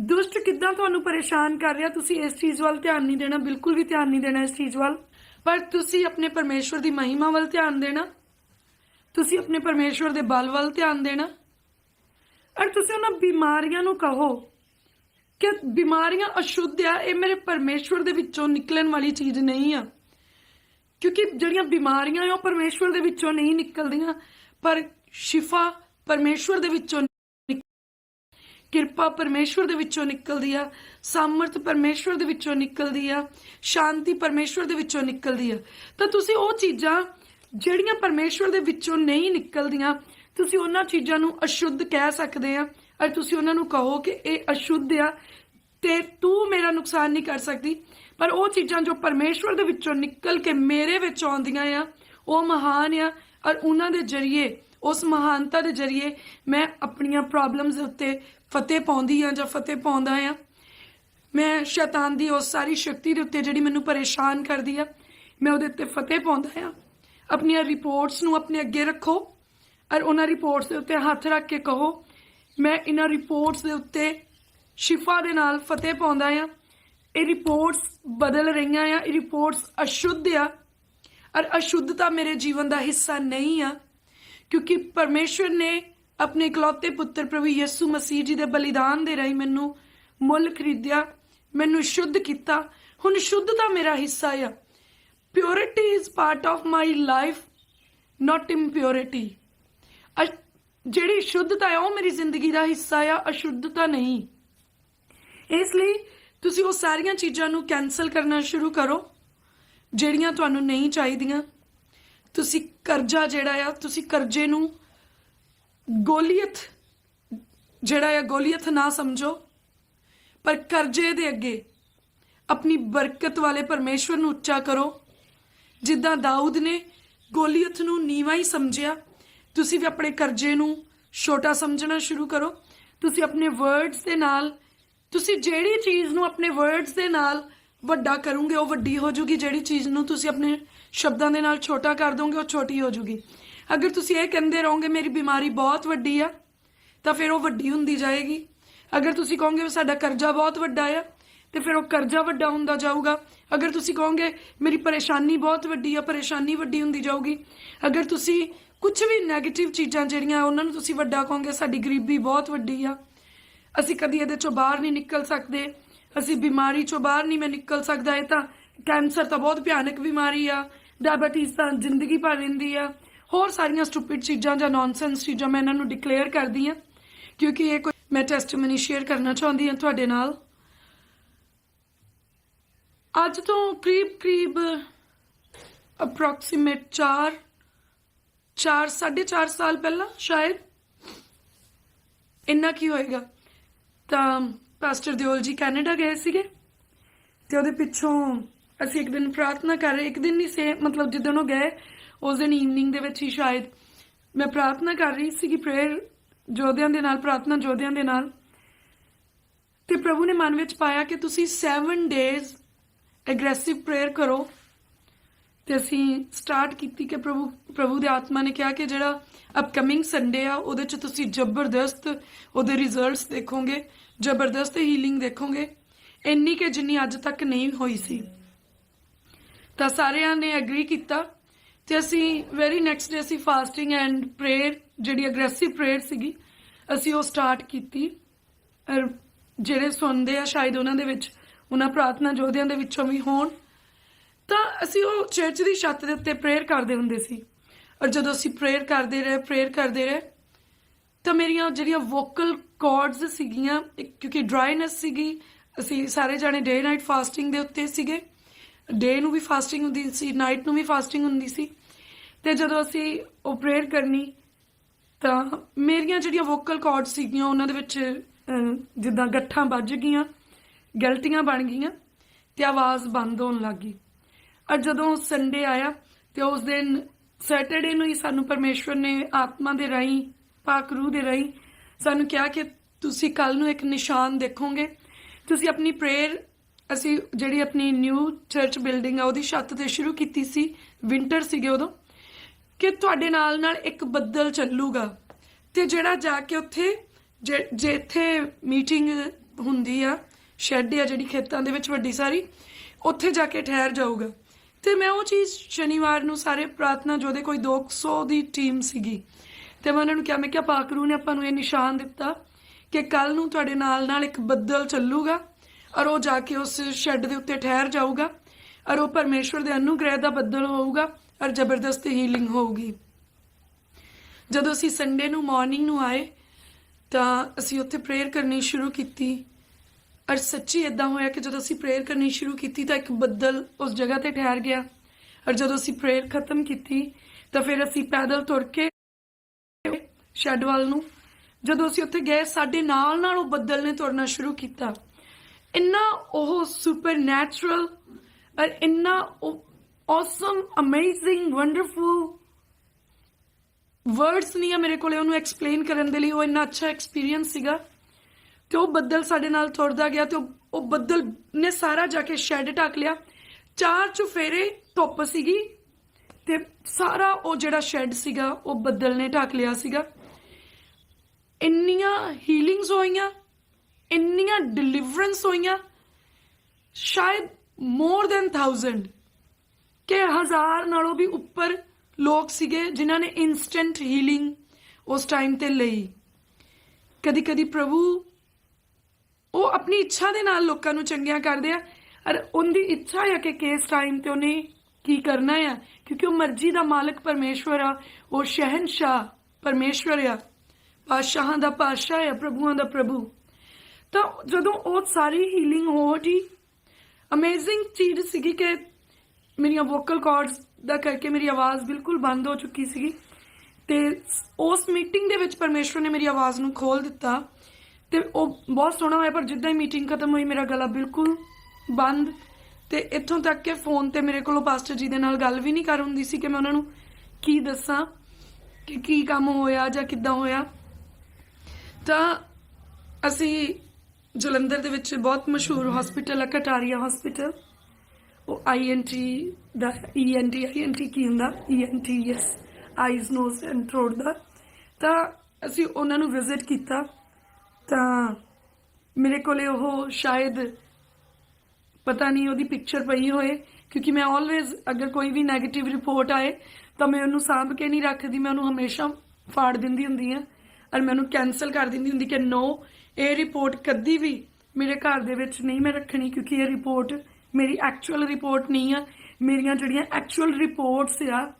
ਦੁਸ਼ਟ ਕਿੱਦਾਂ ਤੁਹਾਨੂੰ ਪਰੇਸ਼ਾਨ ਕਰ ਰਿਹਾ, ਤੁਸੀਂ ਇਸ ਚੀਜ਼ ਵੱਲ ਧਿਆਨ ਨਹੀਂ ਦੇਣਾ, ਬਿਲਕੁਲ ਵੀ ਧਿਆਨ ਨਹੀਂ ਦੇਣਾ ਇਸ ਚੀਜ਼ ਵੱਲ। ਪਰ ਤੁਸੀਂ ਆਪਣੇ ਪਰਮੇਸ਼ਵਰ ਦੀ ਮਹਿਮਾ ਵੱਲ ਧਿਆਨ ਦੇਣਾ। ਤੁਸੀਂ ਆਪਣੇ ਪਰਮੇਸ਼ਵਰ ਦੇ ਬਲ ਵੱਲ ਧਿਆਨ ਦੇਣਾ। ਔਰ ਤੁਸੀਂ ਉਹਨਾਂ ਬਿਮਾਰੀਆਂ ਨੂੰ ਕਹੋ ਕਿ ਬਿਮਾਰੀਆਂ ਅਸ਼ੁੱਧ ਆ, ਇਹ ਮੇਰੇ ਪਰਮੇਸ਼ਵਰ ਦੇ ਵਿੱਚੋਂ ਨਿਕਲਣ ਵਾਲੀ ਚੀਜ਼ ਨਹੀਂ ਆ। ਕਿਉਂਕਿ ਜਿਹੜੀਆਂ ਬਿਮਾਰੀਆਂ ਆ, ਉਹ ਪਰਮੇਸ਼ਵਰ ਦੇ ਵਿੱਚੋਂ ਨਹੀਂ ਨਿਕਲਦੀਆਂ, ਪਰ ਸ਼ਿਫਾ ਪਰਮੇਸ਼ਵਰ ਦੇ ਵਿੱਚੋਂ ਕਿਰਪਾ ਪਰਮੇਸ਼ਵਰ ਦੇ ਵਿੱਚੋਂ ਨਿਕਲਦੀ ਆ, ਸਾਮਰਥ ਪਰਮੇਸ਼ਵਰ ਦੇ ਵਿੱਚੋਂ ਨਿਕਲਦੀ ਆ, ਸ਼ਾਂਤੀ ਪਰਮੇਸ਼ਵਰ ਦੇ ਵਿੱਚੋਂ ਨਿਕਲਦੀ ਆ। ਤਾਂ ਤੁਸੀਂ ਉਹ ਚੀਜ਼ਾਂ ਜਿਹੜੀਆਂ ਪਰਮੇਸ਼ਵਰ ਦੇ ਵਿੱਚੋਂ ਨਹੀਂ ਨਿਕਲਦੀਆਂ, ਤੁਸੀਂ ਉਹਨਾਂ ਚੀਜ਼ਾਂ ਨੂੰ ਅਸ਼ੁੱਧ ਕਹਿ ਸਕਦੇ ਆ ਔਰ ਤੁਸੀਂ ਉਹਨਾਂ ਨੂੰ ਕਹੋ ਕਿ ਇਹ ਅਸ਼ੁੱਧ ਆ ਤੇ ਤੂੰ ਮੇਰਾ ਨੁਕਸਾਨ ਨਹੀਂ ਕਰ ਸਕਦੀ। ਪਰ ਉਹ ਚੀਜ਼ਾਂ ਜੋ ਪਰਮੇਸ਼ਵਰ ਦੇ ਵਿੱਚੋਂ ਨਿਕਲ ਕੇ ਮੇਰੇ ਵਿੱਚ ਆਉਂਦੀਆਂ ਆ, ਉਹ ਮਹਾਨ ਆ ਔਰ ਉਹਨਾਂ ਦੇ ਜ਼ਰੀਏ, ਉਸ ਮਹਾਨਤਾ ਦੇ ਜ਼ਰੀਏ ਮੈਂ ਆਪਣੀਆਂ ਪ੍ਰੋਬਲਮਸ ਉੱਤੇ ਫਤਿਹ ਪਾਉਂਦੀ ਆ ਜਾਂ ਫਤਿਹ ਪਾਉਂਦਾ ਆ। ਮੈਂ ਸ਼ੈਤਾਨ ਦੀ ਉਸ ਸਾਰੀ ਸ਼ਕਤੀ ਦੇ ਉੱਤੇ ਜਿਹੜੀ ਮੈਨੂੰ ਪਰੇਸ਼ਾਨ ਕਰਦੀ ਆ, ਮੈਂ ਉਹਦੇ ਉੱਤੇ ਫਤਿਹ ਪਾਉਂਦਾ ਆ। ਆਪਣੀਆਂ ਰਿਪੋਰਟਸ ਨੂੰ ਆਪਣੇ ਅੱਗੇ ਰੱਖੋ ਔਰ ਉਹਨਾਂ ਰਿਪੋਰਟਸ ਦੇ ਉੱਤੇ ਹੱਥ ਰੱਖ ਕੇ ਕਹੋ, ਮੈਂ ਇਹਨਾਂ ਰਿਪੋਰਟਸ ਦੇ ਉੱਤੇ ਸ਼ਿਫਾ ਦੇ ਨਾਲ ਫਤਿਹ ਪਾਉਂਦਾ ਆ। ਇਹ ਰਿਪੋਰਟਸ ਬਦਲ ਰਹੀਆਂ ਆ, ਇਹ ਰਿਪੋਰਟਸ ਅਸ਼ੁੱਧ ਆ ਔਰ ਅਸ਼ੁੱਧਤਾ ਮੇਰੇ ਜੀਵਨ ਦਾ ਹਿੱਸਾ ਨਹੀਂ ਆ, ਕਿਉਂਕਿ ਪਰਮੇਸ਼ਵਰ ਨੇ ਆਪਣੇ ਇਕਲੌਤੇ ਪੁੱਤਰ ਪ੍ਰਭੂ ਯਿਸੂ ਮਸੀਹ ਜੀ ਦੇ ਬਲੀਦਾਨ ਦੇ ਰਾਹੀਂ ਮੈਨੂੰ ਮੁੱਲ ਖਰੀਦਿਆ, ਮੈਨੂੰ ਸ਼ੁੱਧ ਕੀਤਾ। ਹੁਣ ਸ਼ੁੱਧਤਾ ਮੇਰਾ ਹਿੱਸਾ ਆ। Purity is part of my life not impurity ਜਿਹੜੀ ਸ਼ੁੱਧਤਾ ਹੈ ਉਹ ਮੇਰੀ ਜ਼ਿੰਦਗੀ ਦਾ ਹਿੱਸਾ ਆ, ਅਸ਼ੁੱਧਤਾ ਨਹੀਂ। ਇਸ ਲਈ ਤੁਸੀਂ ਉਹ ਸਾਰੀਆਂ ਚੀਜ਼ਾਂ ਨੂੰ ਕੈਨਸਲ ਕਰਨਾ ਸ਼ੁਰੂ ਕਰੋ, ਜਿਹੜੀਆਂ ਤੁਹਾਨੂੰ ਨਹੀਂ ਚਾਹੀਦੀਆਂ। ਤੁਸੀਂ ਕਰਜ਼ਾ ਜਿਹੜਾ ਆ, ਤੁਸੀਂ ਕਰਜ਼ੇ ਨੂੰ ਗੋਲੀਅਤ, ਜਿਹੜਾ ਆ ਗੋਲੀਅਤ ਨਾ ਸਮਝੋ, ਪਰ ਕਰਜ਼ੇ ਦੇ ਅੱਗੇ ਆਪਣੀ ਬਰਕਤ ਵਾਲੇ ਪਰਮੇਸ਼ਵਰ ਨੂੰ ਉੱਚਾ ਕਰੋ। ਜਿੱਦਾਂ ਦਾਊਦ ਨੇ ਗੋਲੀਅਤ ਨੂੰ ਨੀਵਾਂ ਹੀ ਸਮਝਿਆ, ਤੁਸੀਂ ਵੀ ਆਪਣੇ ਕਰਜ਼ੇ ਨੂੰ ਛੋਟਾ ਸਮਝਣਾ ਸ਼ੁਰੂ ਕਰੋ। ਤੁਸੀਂ ਆਪਣੇ ਵਰਡਸ ਦੇ ਨਾਲ, ਤੁਸੀਂ ਜਿਹੜੀ ਚੀਜ਼ ਨੂੰ ਆਪਣੇ ਵਰਡਸ ਦੇ ਨਾਲ ਵੱਡਾ ਕਰੋਗੇ, ਉਹ ਵੱਡੀ ਹੋ ਜੂਗੀ। ਜਿਹੜੀ ਚੀਜ਼ ਨੂੰ ਤੁਸੀਂ ਆਪਣੇ ਸ਼ਬਦਾਂ ਦੇ ਨਾਲ ਛੋਟਾ ਕਰ ਦੋਗੇ, ਉਹ ਛੋਟੀ ਹੋ ਜੂਗੀ। ਅਗਰ ਤੁਸੀਂ ਇਹ ਕਹਿੰਦੇ ਰਹੋਗੇ, ਮੇਰੀ ਬਿਮਾਰੀ ਬਹੁਤ ਵੱਡੀ ਆ, ਤਾਂ ਫਿਰ ਉਹ ਵੱਡੀ ਹੁੰਦੀ ਜਾਏਗੀ। ਅਗਰ ਤੁਸੀਂ ਕਹੋਗੇ ਸਾਡਾ ਕਰਜ਼ਾ ਬਹੁਤ ਵੱਡਾ ਆ, ਤੇ ਫਿਰ ਉਹ ਕਰਜ਼ਾ ਵੱਡਾ ਹੁੰਦਾ ਜਾਊਗਾ। ਅਗਰ ਤੁਸੀਂ ਕਹੋਗੇ, ਮੇਰੀ ਪਰੇਸ਼ਾਨੀ ਬਹੁਤ ਵੱਡੀ ਆ, ਪਰੇਸ਼ਾਨੀ ਵੱਡੀ ਹੁੰਦੀ ਜਾਊਗੀ। ਅਗਰ ਤੁਸੀਂ ਕੁਝ ਵੀ 네ਗੇਟਿਵ ਚੀਜ਼ਾਂ ਜਿਹੜੀਆਂ, ਉਹਨਾਂ ਨੂੰ ਤੁਸੀਂ ਵੱਡਾ ਕਹੋਗੇ, ਸਾਡੀ ਗਰੀਬੀ ਬਹੁਤ ਵੱਡੀ ਆ। ਅਸੀਂ ਕਦੀ ਇਹਦੇ ਚੋਂ ਬਾਹਰ ਨਹੀਂ ਨਿਕਲ ਸਕਦੇ। ਅਸੀਂ ਬਿਮਾਰੀ ਚੋਂ ਬਾਹਰ ਨਹੀਂ ਮੈਂ ਨਿਕਲ ਸਕਦਾ। ਇਹ ਤਾਂ ਕੈਂਸਰ ਤਾਂ ਬਹੁਤ ਭਿਆਨਕ ਬਿਮਾਰੀ ਆ। ਡਾਇਬੀਟੀਜ਼ ਤਾਂ ਜ਼ਿੰਦਗੀ ਭਰ ਰਹਿੰਦੀ ਆ। ਹੋਰ ਸਾਰੀਆਂ ਸਟੂਪਿਡ ਚੀਜ਼ਾਂ ਜਾਂ ਨੌਨਸੈਂਸ ਚੀਜ਼ਾਂ ਮੈਂ ਇਹਨਾਂ ਨੂੰ ਡਿਕਲੇਅਰ ਕਰਦੀ ਹਾਂ, ਕਿਉਂਕਿ ਇਹ ਕੋਈ ਮੈਂ ਟੈਸਟਮਨੀ ਸ਼ੇਅਰ ਕਰਨਾ ਚਾਹੁੰਦੀ ਹਾਂ ਤੁਹਾਡੇ ਨਾਲ। ਅੱਜ ਤੋਂ ਕਰੀਬ ਕਰੀਬ ਅਪਰੋਕਸੀਮੇਟ 4 4 4.5 ਸਾਲ ਪਹਿਲਾਂ ਸ਼ਾਇਦ। ਇੰਨਾ ਕੀ ਹੋਏਗਾ? ਤਾਂ ਪਾਸਟਰ ਦਿਓਲ ਜੀ ਕੈਨੇਡਾ ਗਏ ਸੀਗੇ ਤੇ ਉਹਦੇ ਪਿੱਛੋਂ ਅਸੀਂ ਇੱਕ ਦਿਨ ਪ੍ਰਾਰਥਨਾ ਕਰ ਰਹੇ, ਇੱਕ ਦਿਨ ਨਹੀਂ ਸੇ ਮਤਲਬ ਜਿੱਦਣ ਉਹ ਗਏ ਉਸ ਦਿਨ ਈਵਨਿੰਗ ਦੇ ਵਿੱਚ ਹੀ ਸ਼ਾਇਦ ਮੈਂ ਪ੍ਰਾਰਥਨਾ ਕਰ ਰਹੀ ਸੀਗੀ ਪ੍ਰੇਅਰ ਜੋਧਿਆਂ ਦੇ ਨਾਲ, ਪ੍ਰਾਰਥਨਾ ਜੋਧਿਆਂ ਦੇ ਨਾਲ। ਤੇ ਪ੍ਰਭੂ ਨੇ ਮਨ ਵਿੱਚ ਪਾਇਆ ਕਿ ਤੁਸੀਂ 7 ਡੇਜ਼ ਐਗਰੈਸਿਵ ਪ੍ਰੇਅਰ ਕਰੋ। ਤੇ ਅਸੀਂ ਸਟਾਰਟ ਕੀਤੀ ਕਿ ਪ੍ਰਭੂ ਪ੍ਰਭੂ ਦੇ ਆਤਮਾ ਨੇ ਕਿਹਾ ਕਿ ਜਿਹੜਾ ਅਪਕਮਿੰਗ ਸੰਡੇ ਆ, ਉਹਦੇ ਚ ਤੁਸੀਂ ਜ਼ਬਰਦਸਤ ਉਹਦੇ ਰਿਜ਼ਲਟਸ ਦੇਖੋਗੇ, ਜ਼ਬਰਦਸਤ ਹੀਲਿੰਗ ਦੇਖੋਗੇ। ਇੰਨੀ ਕਿ ਜਿੰਨੀ ਅੱਜ ਤੱਕ ਨਹੀਂ ਹੋਈ ਸੀ। ਤਾਂ ਸਾਰਿਆਂ ਨੇ ਐਗਰੀ ਕੀਤਾ। ਤੇ ਅਸੀਂ ਵੈਰੀ ਨੈਕਸਟ ਡੇ ਅਸੀਂ ਫਾਸਟਿੰਗ ਐਂਡ ਪ੍ਰੇਅਰ ਜਿਹੜੀ ਅਗਰੈਸਿਵ ਪ੍ਰੇਅਰ ਸੀਗੀ, ਅਸੀਂ ਉਹ ਸਟਾਰਟ ਕੀਤੀ। ਔਰ ਜਿਹੜੇ ਸੁਣਦੇ ਆ ਸ਼ਾਇਦ ਉਹਨਾਂ ਦੇ ਵਿੱਚ, ਉਹਨਾਂ ਪ੍ਰਾਰਥਨਾ ਯੋਧਿਆਂ ਦੇ ਵਿੱਚੋਂ ਵੀ ਹੋਣ। ਤਾਂ ਅਸੀਂ ਉਹ ਚਰਚ ਦੀ ਛੱਤ ਦੇ ਉੱਤੇ ਪ੍ਰੇਅਰ ਕਰਦੇ ਹੁੰਦੇ ਸੀ। ਔਰ ਜਦੋਂ ਅਸੀਂ ਪ੍ਰੇਅਰ ਕਰਦੇ ਰਹੇ ਪ੍ਰੇਅਰ ਕਰਦੇ ਰਹੇ, ਤਾਂ ਮੇਰੀਆਂ ਜਿਹੜੀਆਂ ਵੋਕਲ ਕਾਰਡਸ ਸੀਗੀਆਂ, ਇੱਕ- ਕਿਉਂਕਿ ਡਰਾਈਨੈਸ ਸੀਗੀ, ਅਸੀਂ ਸਾਰੇ ਜਾਣੇ ਡੇ ਨਾਈਟ ਫਾਸਟਿੰਗ ਦੇ ਉੱਤੇ ਸੀਗੇ। ਡੇ ਨੂੰ ਵੀ ਫਾਸਟਿੰਗ ਹੁੰਦੀ ਸੀ ਨਾਈਟ ਨੂੰ ਵੀ ਫਾਸਟਿੰਗ ਹੁੰਦੀ ਸੀ। ਤੇ ਜਦੋਂ ਅਸੀਂ ਉਹ ਪ੍ਰੇਅਰ ਕਰਨੀ, ਤਾਂ ਮੇਰੀਆਂ ਜਿਹੜੀਆਂ ਵੋਕਲ ਕਾਰਡ ਸੀਗੀਆਂ, ਉਹਨਾਂ ਦੇ ਵਿੱਚ ਜਿੱਦਾਂ ਗੱਠਾਂ ਵੱਜ ਗਈਆਂ, ਗਲਤੀਆਂ ਬਣ ਗਈਆਂ, ਤੇ ਆਵਾਜ਼ ਬੰਦ ਹੋਣ ਲੱਗ ਗਈ। ਔਰ ਜਦੋਂ ਸੰਡੇ ਆਇਆ, ਤੇ ਉਸ ਦਿਨ ਸੈਟਰਡੇ ਨੂੰ ਹੀ ਸਾਨੂੰ ਪਰਮੇਸ਼ਵਰ ਨੇ ਆਤਮਾ ਦੇ ਰਾਹੀਂ, ਪਾਕ ਰੂਹ ਦੇ ਰਾਹੀਂ ਸਾਨੂੰ ਕਿਹਾ ਕਿ ਤੁਸੀਂ ਕੱਲ ਨੂੰ ਇੱਕ ਨਿਸ਼ਾਨ ਦੇਖੋਗੇ। ਤੁਸੀਂ ਆਪਣੀ ਪ੍ਰੇਅਰ ਅਸੀਂ ਜਿਹੜੀ ਆਪਣੀ ਨਿਊ ਚਰਚ ਬਿਲਡਿੰਗ ਆ, ਉਹਦੀ ਛੱਤ ਤੇ ਸ਼ੁਰੂ ਕੀਤੀ ਸੀ ਵਿੰਟਰ ਸੀਗੇ ਉਦੋਂ, ਕਿ ਤੁਹਾਡੇ ਨਾਲ ਨਾਲ ਇੱਕ ਬੱਦਲ ਚੱਲੂਗਾ। ਤੇ ਜਿਹੜਾ ਜਾ ਕੇ ਉੱਥੇ, ਜੇ ਜੇ ਇੱਥੇ ਮੀਟਿੰਗ ਹੁੰਦੀ ਆ ਸ਼ੈੱਡ ਆ ਜਿਹੜੀ ਖੇਤਾਂ ਦੇ ਵਿੱਚ ਵੱਡੀ ਸਾਰੀ, ਉੱਥੇ ਜਾ ਕੇ ਠਹਿਰ ਜਾਊਗਾ। ਤੇ ਮੈਂ ਉਹ ਚੀਜ਼ ਸ਼ਨੀਵਾਰ ਨੂੰ ਸਾਰੇ ਪ੍ਰਾਰਥਨਾ ਜੋਦੇ ਕੋਈ 200 ਦੀ ਟੀਮ ਸੀਗੀ, ਤੇ ਮੈਂ ਉਹਨਾਂ ਨੂੰ ਕਿਹਾ, ਮੈਂ ਕਿਹਾ, ਪਾਕਰੂ ਨੇ ਆਪਾਂ ਨੂੰ ਇਹ ਨਿਸ਼ਾਨ ਦਿੱਤਾ ਕਿ ਕੱਲ ਨੂੰ ਤੁਹਾਡੇ ਨਾਲ ਨਾਲ ਇੱਕ ਬੱਦਲ ਚੱਲੂਗਾ ਔਰ ਉਹ ਜਾ ਕੇ ਉਸ ਸ਼ੈੱਡ ਦੇ ਉੱਤੇ ਠਹਿਰ ਜਾਊਗਾ। ਔਰ ਉਹ ਪਰਮੇਸ਼ਵਰ ਦੇ ਅਨੁਗ੍ਰਹਿ ਦਾ ਬੱਦਲ ਹੋਊਗਾ ਔਰ ਜ਼ਬਰਦਸਤ ਹੀਲਿੰਗ ਹੋਊਗੀ। ਜਦੋਂ ਅਸੀਂ ਸੰਡੇ ਨੂੰ ਮਾਰਨਿੰਗ ਨੂੰ ਆਏ, ਤਾਂ ਅਸੀਂ ਉੱਥੇ ਪ੍ਰੇਅਰ ਕਰਨੀ ਸ਼ੁਰੂ ਕੀਤੀ। ਔਰ ਸੱਚੀ ਇਦਾਂ ਹੋਇਆ ਕਿ ਜਦੋਂ ਅਸੀਂ ਪ੍ਰੇਅਰ ਕਰਨੀ ਸ਼ੁਰੂ ਕੀਤੀ, ਤਾਂ ਇੱਕ ਬੱਦਲ ਉਸ ਜਗ੍ਹਾ ਤੇ ਠਹਿਰ ਗਿਆ। ਔਰ ਜਦੋਂ ਅਸੀਂ ਪ੍ਰੇਅਰ ਖਤਮ ਕੀਤੀ, ਤਾਂ ਫਿਰ ਅਸੀਂ ਪੈਦਲ ਤੁਰ ਕੇ ਸ਼ੈੱਡ ਵੱਲ ਨੂੰ, ਜਦੋਂ ਅਸੀਂ ਉੱਥੇ ਗਏ, ਸਾਡੇ ਨਾਲ ਨਾਲ ਉਹ ਬੱਦਲ ਨੇ ਤੁਰਨਾ ਸ਼ੁਰੂ ਕੀਤਾ। ਇੰਨਾ ਉਹ ਸੁਪਰ ਨੈਚੁਰਲ ਔਰ ਇੰਨਾ ਔਸਮ ਅਮੇਜ਼ਿੰਗ ਵੰਡਰਫੁਲ ਵਰਡਸ ਨਹੀਂ ਆ ਮੇਰੇ ਕੋਲੇ ਉਹਨੂੰ ਐਕਸਪਲੇਨ ਕਰਨ ਦੇ ਲਈ। ਉਹ ਇੰਨਾ ਅੱਛਾ ਐਕਸਪੀਰੀਅੰਸ ਸੀਗਾ ਤੇ ਉਹ ਬੱਦਲ ਸਾਡੇ ਨਾਲ ਤੁਰਦਾ ਗਿਆ ਤੇ ਉਹ- ਉਹ ਬੱਦਲ ਨੇ ਸਾਰਾ ਜਾ ਕੇ ਸ਼ੈੱਡ ਢੱਕ ਲਿਆ। ਚਾਰ ਚੁਫੇਰੇ ਧੁੱਪ ਸੀਗੀ ਤੇ ਸਾਰਾ ਉਹ ਜਿਹੜਾ ਸ਼ੈੱਡ ਸੀਗਾ, ਉਹ ਬੱਦਲ ਨੇ ਢੱਕ ਲਿਆ ਸੀਗਾ। ਇੰਨੀਆਂ ਹੀਲਿੰਗਸ ਹੋਈਆਂ ਇੰਨੀਆਂ ਡਿਲੀਵਰੈਂਸ ਹੋਈਆਂ, ਸ਼ਾਇਦ ਮੋਰ ਦੈਨ 1000 ਕਿ ਹਜ਼ਾਰ ਨਾਲੋਂ ਵੀ ਉੱਪਰ ਲੋਕ ਸੀਗੇ ਜਿਨ੍ਹਾਂ ਨੇ ਇਨਸਟੈਂਟ ਹੀਲਿੰਗ ਉਸ ਟਾਈਮ ਤੇ ਲਈ। ਕਦੀ ਕਦੀ ਪ੍ਰਭੂ ਉਹ ਆਪਣੀ ਇੱਛਾ ਦੇ ਨਾਲ ਲੋਕਾਂ ਨੂੰ ਚੰਗਿਆ ਕਰਦੇ ਆ ਔਰ ਉਹਦੀ ਇੱਛਾ ਹੈ ਕਿ ਕਿਸ ਟਾਈਮ ਤੇ ਉਹਨੇ ਕੀ ਕਰਨਾ ਆ, ਕਿਉਂਕਿ ਉਹ ਮਰਜ਼ੀ ਦਾ ਮਾਲਕ ਪਰਮੇਸ਼ਵਰ ਆ, ਉਹ ਸ਼ਹਿਨशाह ਪਰਮੇਸ਼ਵਰ ਆ, ਪਾਤਸ਼ਾਹਾਂ ਦਾ ਪਾਤਸ਼ਾਹ ਆ, ਪ੍ਰਭੂਆਂ ਦਾ ਪ੍ਰਭੂ। ਤਾਂ ਜਦੋਂ ਉਹ ਸਾਰੀ ਹੀਲਿੰਗ ਹੋ ਜੀ ਅਮੇਜ਼ਿੰਗ ਚੀਜ਼ ਸੀਗੀ ਕਿ ਮੇਰੀਆਂ ਵੋਕਲ ਕਾਰਡਸ ਦਾ ਕਰਕੇ ਮੇਰੀ ਆਵਾਜ਼ ਬਿਲਕੁਲ ਬੰਦ ਹੋ ਚੁੱਕੀ ਸੀਗੀ। ਤੇ ਉਸ ਮੀਟਿੰਗ ਦੇ ਵਿੱਚ ਪਰਮੇਸ਼ਵਰ ਨੇ ਮੇਰੀ ਆਵਾਜ਼ ਨੂੰ ਖੋਲ ਦਿੱਤਾ ਤੇ ਉਹ ਬਹੁਤ ਸੋਹਣਾ ਹੋਇਆ, ਪਰ ਜਿੱਦਾਂ ਹੀ ਮੀਟਿੰਗ ਖਤਮ ਹੋਈ, ਮੇਰਾ ਗਲਾ ਬਿਲਕੁਲ ਬੰਦ। ਤੇ ਇੱਥੋਂ ਤੱਕ ਕਿ ਫੋਨ ਤੇ ਮੇਰੇ ਕੋਲੋਂ ਪਾਸਟਰ ਜੀ ਦੇ ਨਾਲ ਗੱਲ ਵੀ ਨਹੀਂ ਕਰ ਹੁੰਦੀ ਸੀ ਕਿ ਮੈਂ ਉਹਨਾਂ ਨੂੰ ਕੀ ਦੱਸਾਂ, ਕਿ ਕੀ ਕੰਮ ਹੋਇਆ ਜਾਂ ਕਿੱਦਾਂ ਹੋਇਆ। ਤਾਂ ਅਸੀਂ ਜਲੰਧਰ ਦੇ ਵਿੱਚ ਬਹੁਤ ਮਸ਼ਹੂਰ ਹਸਪੀਟਲ ਹੈ ਕਟਾਰੀਆ ਹਸਪੀਟਲ ਉਹ ਆਈਐਨਟੀ ਦਾ ਈਐਨਟੀ ਆਈਐਨਟੀ ਕੀ ਹੁੰਦਾ? ENT yes eyes nose and throat ਦਾ। ਤਾਂ ਅਸੀਂ ਉਹਨਾਂ ਨੂੰ ਵਿਜ਼ਿਟ ਕੀਤਾ। ਤਾਂ ਮੇਰੇ ਕੋਲੇ ਉਹ ਸ਼ਾਇਦ ਪਤਾ ਨਹੀਂ ਉਹਦੀ ਪਿਕਚਰ ਪਈ ਹੋਏ, ਕਿਉਂਕਿ ਮੈਂ ਆਲਵੇਜ਼ ਅਗਰ ਕੋਈ ਵੀ 네ਗੇਟਿਵ ਰਿਪੋਰਟ ਆਏ, ਤਾਂ ਮੈਂ ਉਹਨੂੰ ਸਾਂਭ ਕੇ ਨਹੀਂ ਰੱਖਦੀ, ਮੈਂ ਉਹਨੂੰ ਹਮੇਸ਼ਾ ਫਾੜ ਦਿੰਦੀ ਹੁੰਦੀ ਆ ਔਰ ਮੈਂ ਉਹਨੂੰ ਕੈਨਸਲ ਕਰ ਦਿੰਦੀ ਹੁੰਦੀ ਕਿ ਨੋ ਇਹ ਰਿਪੋਰਟ ਕਦੀ ਵੀ ਮੇਰੇ ਘਰ ਦੇ ਵਿੱਚ ਨਹੀਂ ਮੈਂ ਰੱਖਣੀ ਕਿਉਂਕਿ ਇਹ ਰਿਪੋਰਟ ਮੇਰੀ ਐਕਚੁਅਲ ਰਿਪੋਰਟ ਨਹੀਂ ਆ। ਮੇਰੀਆਂ ਜਿਹੜੀਆਂ ਐਕਚੁਅਲ ਰਿਪੋਰਟਸ ਆ,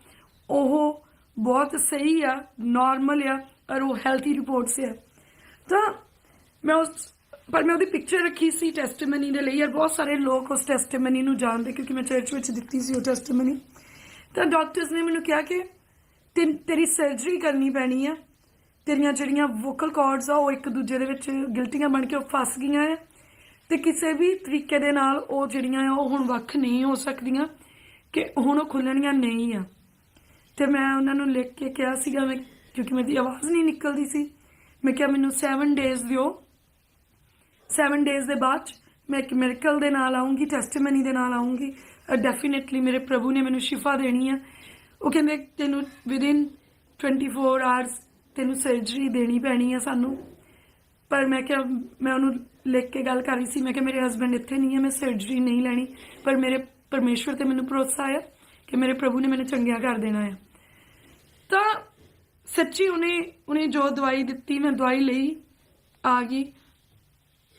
ਉਹ ਬਹੁਤ ਸਹੀ ਆ ਨਾਰਮਲ ਆ ਔਰ ਉਹ ਹੈਲਥੀ ਰਿਪੋਰਟਸ ਆ। ਤਾਂ ਮੈਂ ਉਸ, ਪਰ ਮੈਂ ਉਹਦੀ ਪਿਕਚਰ ਰੱਖੀ ਸੀ ਟੈਸਟੀਮਨੀ ਦੇ ਲਈ। ਔਰ ਬਹੁਤ ਸਾਰੇ ਲੋਕ ਉਸ ਟੈਸਟੀਮਨੀ ਨੂੰ ਜਾਣਦੇ ਕਿਉਂਕਿ ਮੈਂ ਚਰਚ ਵਿੱਚ ਦਿੱਤੀ ਸੀ ਉਹ ਟੈਸਟੀਮਨੀ ਤਾਂ ਡਾਕਟਰਸ ਨੇ ਮੈਨੂੰ ਕਿਹਾ ਕਿ ਤੈਨ- ਤੇਰੀ ਸਰਜਰੀ ਕਰਨੀ ਪੈਣੀ ਆ। ਤੇਰੀਆਂ ਜਿਹੜੀਆਂ ਵੋਕਲ ਕਾਰਡਸ ਆ, ਉਹ ਇੱਕ ਦੂਜੇ ਦੇ ਵਿੱਚ ਗਿਲਟੀਆਂ ਬਣ ਕੇ ਉਹ ਫਸ ਗਈਆਂ ਆ ਤੇ ਕਿਸੇ ਵੀ ਤਰੀਕੇ ਦੇ ਨਾਲ ਉਹ ਜਿਹੜੀਆਂ ਆ, ਉਹ ਹੁਣ ਵੱਖ ਨਹੀਂ ਹੋ ਸਕਦੀਆਂ ਕਿ ਹੁਣ ਉਹ ਖੁੱਲਣੀਆਂ ਨਹੀਂ ਆ। ਤੇ ਮੈਂ ਉਹਨਾਂ ਨੂੰ ਲਿਖ ਕੇ ਕਿਹਾ ਸੀਗਾ, ਮੈਂ ਕਿਉਂਕਿ ਮੇਰੀ ਆਵਾਜ਼ ਨਹੀਂ ਨਿਕਲਦੀ ਸੀ, ਮੈਂ ਕਿਹਾ ਮੈਨੂੰ 7 ਡੇਜ਼ ਦਿਓ। 7 ਡੇਜ਼ ਦੇ ਬਾਅਦ 'ਚ ਮੈਂ ਇੱਕ ਮਿਰਕਲ ਦੇ ਨਾਲ ਆਉਂਗੀ ਟੈਸਟੀਮਨੀ ਦੇ ਨਾਲ ਆਉਂਗੀ ਡੈਫੀਨਿਟਲੀ ਮੇਰੇ ਪ੍ਰਭੂ ਨੇ ਮੈਨੂੰ ਸ਼ਿਫਾ ਦੇਣੀ ਆ। ਉਹ ਕਹਿੰਦੇ ਤੈਨੂੰ ਵਿਦਿਨ 24 ਆਵਰਸ ਤੈਨੂੰ ਸਰਜਰੀ ਦੇਣੀ ਪੈਣੀ ਆ ਸਾਨੂੰ। ਪਰ ਮੈਂ ਕਿਹਾ, ਮੈਂ ਉਹਨੂੰ ਲਿਖ ਕੇ ਗੱਲ ਕਰ ਰਹੀ ਸੀ। ਮੈਂ ਕਿਹਾ, ਮੇਰੇ ਹਸਬੰਡ ਇੱਥੇ ਨਹੀਂ ਹੈ, ਮੈਂ ਸਰਜਰੀ ਨਹੀਂ ਲੈਣੀ। ਪਰ ਮੇਰੇ ਪਰਮੇਸ਼ਵਰ ਤੇ ਮੈਨੂੰ ਭਰੋਸਾ ਹੈ ਕਿ ਮੇਰੇ ਪ੍ਰਭੂ ਨੇ ਮੈਨੂੰ ਚੰਗਿਆ ਕਰ ਦੇਣਾ ਹੈ ਤਾਂ ਸੱਚੀ ਉਹਨੇ ਉਹਨੇ ਜੋ ਦਵਾਈ ਦਿੱਤੀ, ਮੈਂ ਦਵਾਈ ਲਈ, ਆ ਗਈ।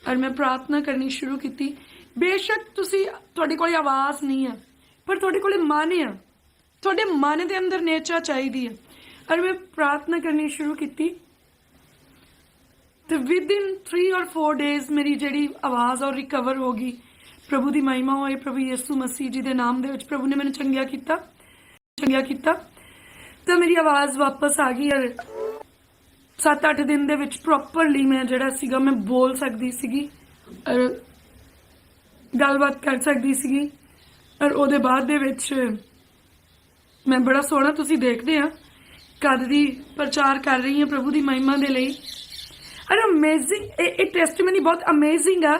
ਔਰ ਮੈਂ ਪ੍ਰਾਰਥਨਾ ਕਰਨੀ ਸ਼ੁਰੂ ਕੀਤੀ। ਬੇਸ਼ੱਕ ਤੁਸੀਂ, ਤੁਹਾਡੇ ਕੋਲ ਆਵਾਜ਼ ਨਹੀਂ ਆ, ਪਰ ਤੁਹਾਡੇ ਕੋਲੇ ਮਨ ਆ। ਤੁਹਾਡੇ ਮਨ ਦੇ ਅੰਦਰ ਨੇਚਾ ਚਾਹੀਦੀ ਹੈ ਔਰ ਮੈਂ ਪ੍ਰਾਰਥਨਾ ਕਰਨੀ ਸ਼ੁਰੂ ਕੀਤੀ। ਤੇ ਵਿਦਿਨ 3 ਔਰ 4 ਡੇਜ਼ ਮੇਰੀ ਜਿਹੜੀ ਆਵਾਜ਼ ਔਰ ਰਿਕਵਰ ਹੋ ਗਈ। ਪ੍ਰਭੂ ਦੀ ਮਹਿਮਾ ਹੋਏ ਪ੍ਰਭੂ ਯਿਸੂ ਮਸੀਹ ਜੀ ਦੇ ਨਾਮ ਦੇ ਵਿੱਚ ਪ੍ਰਭੂ ਨੇ ਮੈਨੂੰ ਚੰਗਿਆ ਕੀਤਾ ਚੰਗਿਆ ਕੀਤਾ। ਤਾਂ ਮੇਰੀ ਆਵਾਜ਼ ਵਾਪਸ ਆ ਗਈ ਔਰ 7-8 ਦਿਨ ਦੇ ਵਿੱਚ ਪ੍ਰੋਪਰਲੀ ਮੈਂ ਜਿਹੜਾ ਸੀਗਾ, ਮੈਂ ਬੋਲ ਸਕਦੀ ਸੀਗੀ ਔਰ ਗੱਲਬਾਤ ਕਰ ਸਕਦੀ ਸੀਗੀ। ਔਰ ਉਹਦੇ ਬਾਅਦ ਦੇ ਵਿੱਚ ਮੈਂ ਬੜਾ ਸੋਹਣਾ ਤੁਸੀਂ ਦੇਖਦੇ ਆ। ਕਰ ਦੀ ਪ੍ਰਚਾਰ ਕਰ ਰਹੀ ਹਾਂ ਪ੍ਰਭੂ ਦੀ ਮਹਿਮਾ ਦੇ ਲਈ। ਔਰ ਅਮੇਜ਼ਿੰਗ ਇਹ ਟੈਸਟੀਮਨੀ ਬਹੁਤ ਅਮੇਜ਼ਿੰਗ ਆ।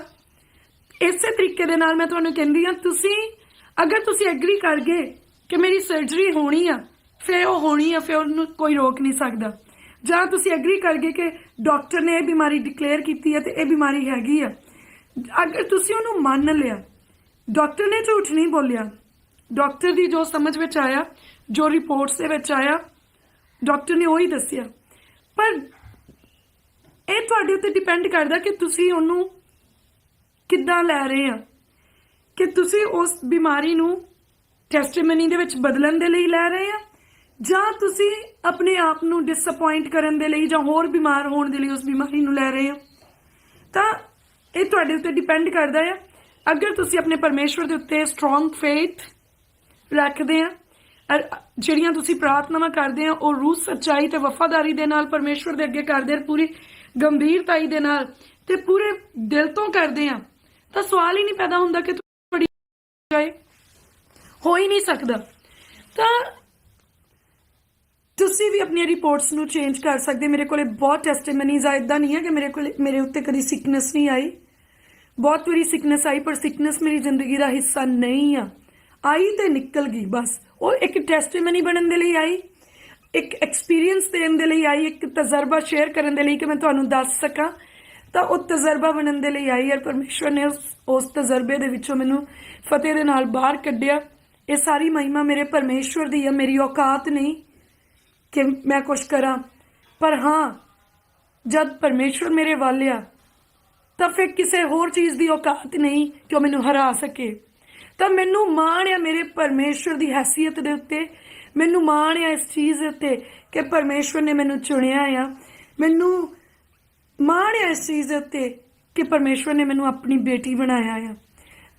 ਇਸੇ ਤਰੀਕੇ ਦੇ ਨਾਲ ਮੈਂ ਤੁਹਾਨੂੰ ਕਹਿੰਦੀ ਆ ਤੁਸੀਂ ਅਗਰ ਤੁਸੀਂ ਐਗਰੀ ਕਰ ਗਏ ਕਿ ਮੇਰੀ ਸਰਜਰੀ ਹੋਣੀ ਆ, ਫਿਰ ਉਹ ਹੋਣੀ ਆ, ਫਿਰ ਉਹਨੂੰ ਕੋਈ ਰੋਕ ਨਹੀਂ ਸਕਦਾ। ਜਾਂ ਤੁਸੀਂ ਐਗਰੀ ਕਰ ਗਏ ਕਿ ਡਾਕਟਰ ਨੇ ਇਹ ਬਿਮਾਰੀ ਡਿਕਲੇਅਰ ਕੀਤੀ ਹੈ ਤੇ ਇਹ ਬਿਮਾਰੀ ਹੈਗੀ ਆ। ਅਗਰ ਤੁਸੀਂ ਉਹਨੂੰ ਮੰਨ ਲਿਆ ਡਾਕਟਰ ਨੇ ਝੂਠ ਨਹੀਂ ਬੋਲਿਆ। ਡਾਕਟਰ ਦੀ ਜੋ ਸਮਝ ਵਿੱਚ ਆਇਆ, ਜੋ ਰਿਪੋਰਟਸ ਦੇ ਵਿੱਚ ਆਇਆ ਡਾਕਟਰ ਨੇ ਉਹੀ ਦੱਸਿਆ। ਪਰ ਇਹ ਤੁਹਾਡੇ ਉੱਤੇ ਡਿਪੈਂਡ ਕਰਦਾ ਕਿ ਤੁਸੀਂ ਉਹਨੂੰ ਕਿੱਦਾਂ ਲੈ ਰਹੇ ਆ। ਕਿ ਤੁਸੀਂ ਉਸ ਬਿਮਾਰੀ ਨੂੰ ਟੈਸਟੀਮਨੀ ਦੇ ਵਿੱਚ ਬਦਲਣ ਦੇ ਲਈ ਲੈ ਰਹੇ ਆ, ਜਾਂ ਤੁਸੀਂ ਆਪਣੇ ਆਪ ਨੂੰ ਡਿਸਪਾਇੰਟ ਕਰਨ ਦੇ ਲਈ ਜਾਂ ਹੋਰ ਬਿਮਾਰ ਹੋਣ ਦੇ ਲਈ ਉਸ ਬਿਮਾਰੀ ਨੂੰ ਲੈ ਰਹੇ ਹੋ। ਤਾਂ ਇਹ ਤੁਹਾਡੇ ਉੱਤੇ ਡਿਪੈਂਡ ਕਰਦਾ ਹੈ ਅਗਰ ਤੁਸੀਂ ਆਪਣੇ ਪਰਮੇਸ਼ਵਰ ਦੇ ਉੱਤੇ ਸਟਰੋਂਗ ਫੇਥ ਰੱਖਦੇ ਆ ਜਿਹੜੀਆਂ ਤੁਸੀਂ ਪ੍ਰਾਰਥਨਾਵਾਂ ਕਰਦੇ ਆ, ਉਹ ਰੂਹ ਸੱਚਾਈ ਤੇ ਵਫਾਦਾਰੀ ਦੇ ਨਾਲ, ਪਰਮੇਸ਼ਵਰ ਦੇ ਅੱਗੇ ਕਰਦੇ ਆ ਪੂਰੀ ਗੰਭੀਰਤਾਈ ਦੇ ਨਾਲ ਤੇ ਪੂਰੇ ਦਿਲ ਤੋਂ ਕਰਦੇ ਆ, ਤਾਂ ਸਵਾਲ ਹੀ ਨਹੀਂ ਪੈਦਾ ਹੁੰਦਾ ਕਿ ਤੁਹਾਡੀ ਜਾਏ। ਹੋ ਹੀ ਨਹੀਂ ਸਕਦਾ। ਤਾਂ ਤੁਸੀਂ ਵੀ ਆਪਣੀਆਂ ਰਿਪੋਰਟਸ ਨੂੰ ਚੇਂਜ ਕਰ ਸਕਦੇ। ਮੇਰੇ ਕੋਲੇ ਬਹੁਤ ਟੈਸਟੀਮਨੀਜ਼ ਆ ਇਦਾਂ ਨਹੀਂ ਹੈ ਕਿ ਮੇਰੇ ਕੋਲੇ, ਮੇਰੇ ਉੱਤੇ ਕਦੀ ਸਿਕਨੈਸ ਨਹੀਂ ਆਈ। ਬਹੁਤ ਵਾਰੀ ਸਿਕਨੈਸ ਆਈ, ਪਰ ਸਿਕਨੈਸ ਮੇਰੀ ਜ਼ਿੰਦਗੀ ਦਾ ਹਿੱਸਾ ਨਹੀਂ ਆ। ਆਈ ਤੇ ਨਿਕਲ ਗਈ, ਬਸ। ਉਹ ਇੱਕ ਟੈਸਟੀਮਨੀ ਬਣਨ ਦੇ ਲਈ ਆਈ, ਇੱਕ ਐਕਸਪੀਰੀਅੰਸ ਦੇਣ ਦੇ ਲਈ ਆਈ, ਇੱਕ ਤਜਰਬਾ ਸ਼ੇਅਰ ਕਰਨ ਦੇ ਲਈ ਕਿ ਮੈਂ ਤੁਹਾਨੂੰ ਦੱਸ ਸਕਾਂ। ਤਾਂ ਉਹ ਤਜਰਬਾ ਬਣਨ ਦੇ ਲਈ ਆਈ ਔਰ ਪਰਮੇਸ਼ਵਰ ਨੇ ਉਸ ਤਜਰਬੇ ਦੇ ਵਿੱਚੋਂ ਮੈਨੂੰ ਫਤਿਹ ਦੇ ਨਾਲ ਬਾਹਰ ਕੱਢਿਆ। ਇਹ ਸਾਰੀ ਮਹਿਮਾ ਮੇਰੇ ਪਰਮੇਸ਼ਵਰ ਦੀ ਹੈ ਮੇਰੀ ਔਕਾਤ ਨਹੀਂ ਕਿ ਮੈਂ ਕੁਝ ਕਰਾਂ। ਪਰ ਹਾਂ, ਜਦ ਪਰਮੇਸ਼ਵਰ ਮੇਰੇ ਵੱਲ ਆ, ਤਾਂ ਫਿਰ ਕਿਸੇ ਹੋਰ ਚੀਜ਼ ਦੀ ਔਕਾਤ ਨਹੀਂ ਕਿ ਉਹ ਮੈਨੂੰ ਹਰਾ ਸਕੇ। ਤਾਂ ਮੈਨੂੰ ਮਾਣ ਆ ਮੇਰੇ ਪਰਮੇਸ਼ਵਰ ਦੀ ਹੈਸੀਅਤ ਦੇ ਉੱਤੇ। ਮੈਨੂੰ ਮਾਣ ਆ ਇਸ ਚੀਜ਼ ਦੇ ਉੱਤੇ ਕਿ ਪਰਮੇਸ਼ਵਰ ਨੇ ਮੈਨੂੰ ਚੁਣਿਆ ਆ। ਮੈਨੂੰ ਮਾਣ ਆ ਇਸ ਚੀਜ਼ ਦੇ ਉੱਤੇ ਕਿ ਪਰਮੇਸ਼ਵਰ ਨੇ ਮੈਨੂੰ ਆਪਣੀ ਬੇਟੀ ਬਣਾਇਆ ਆ।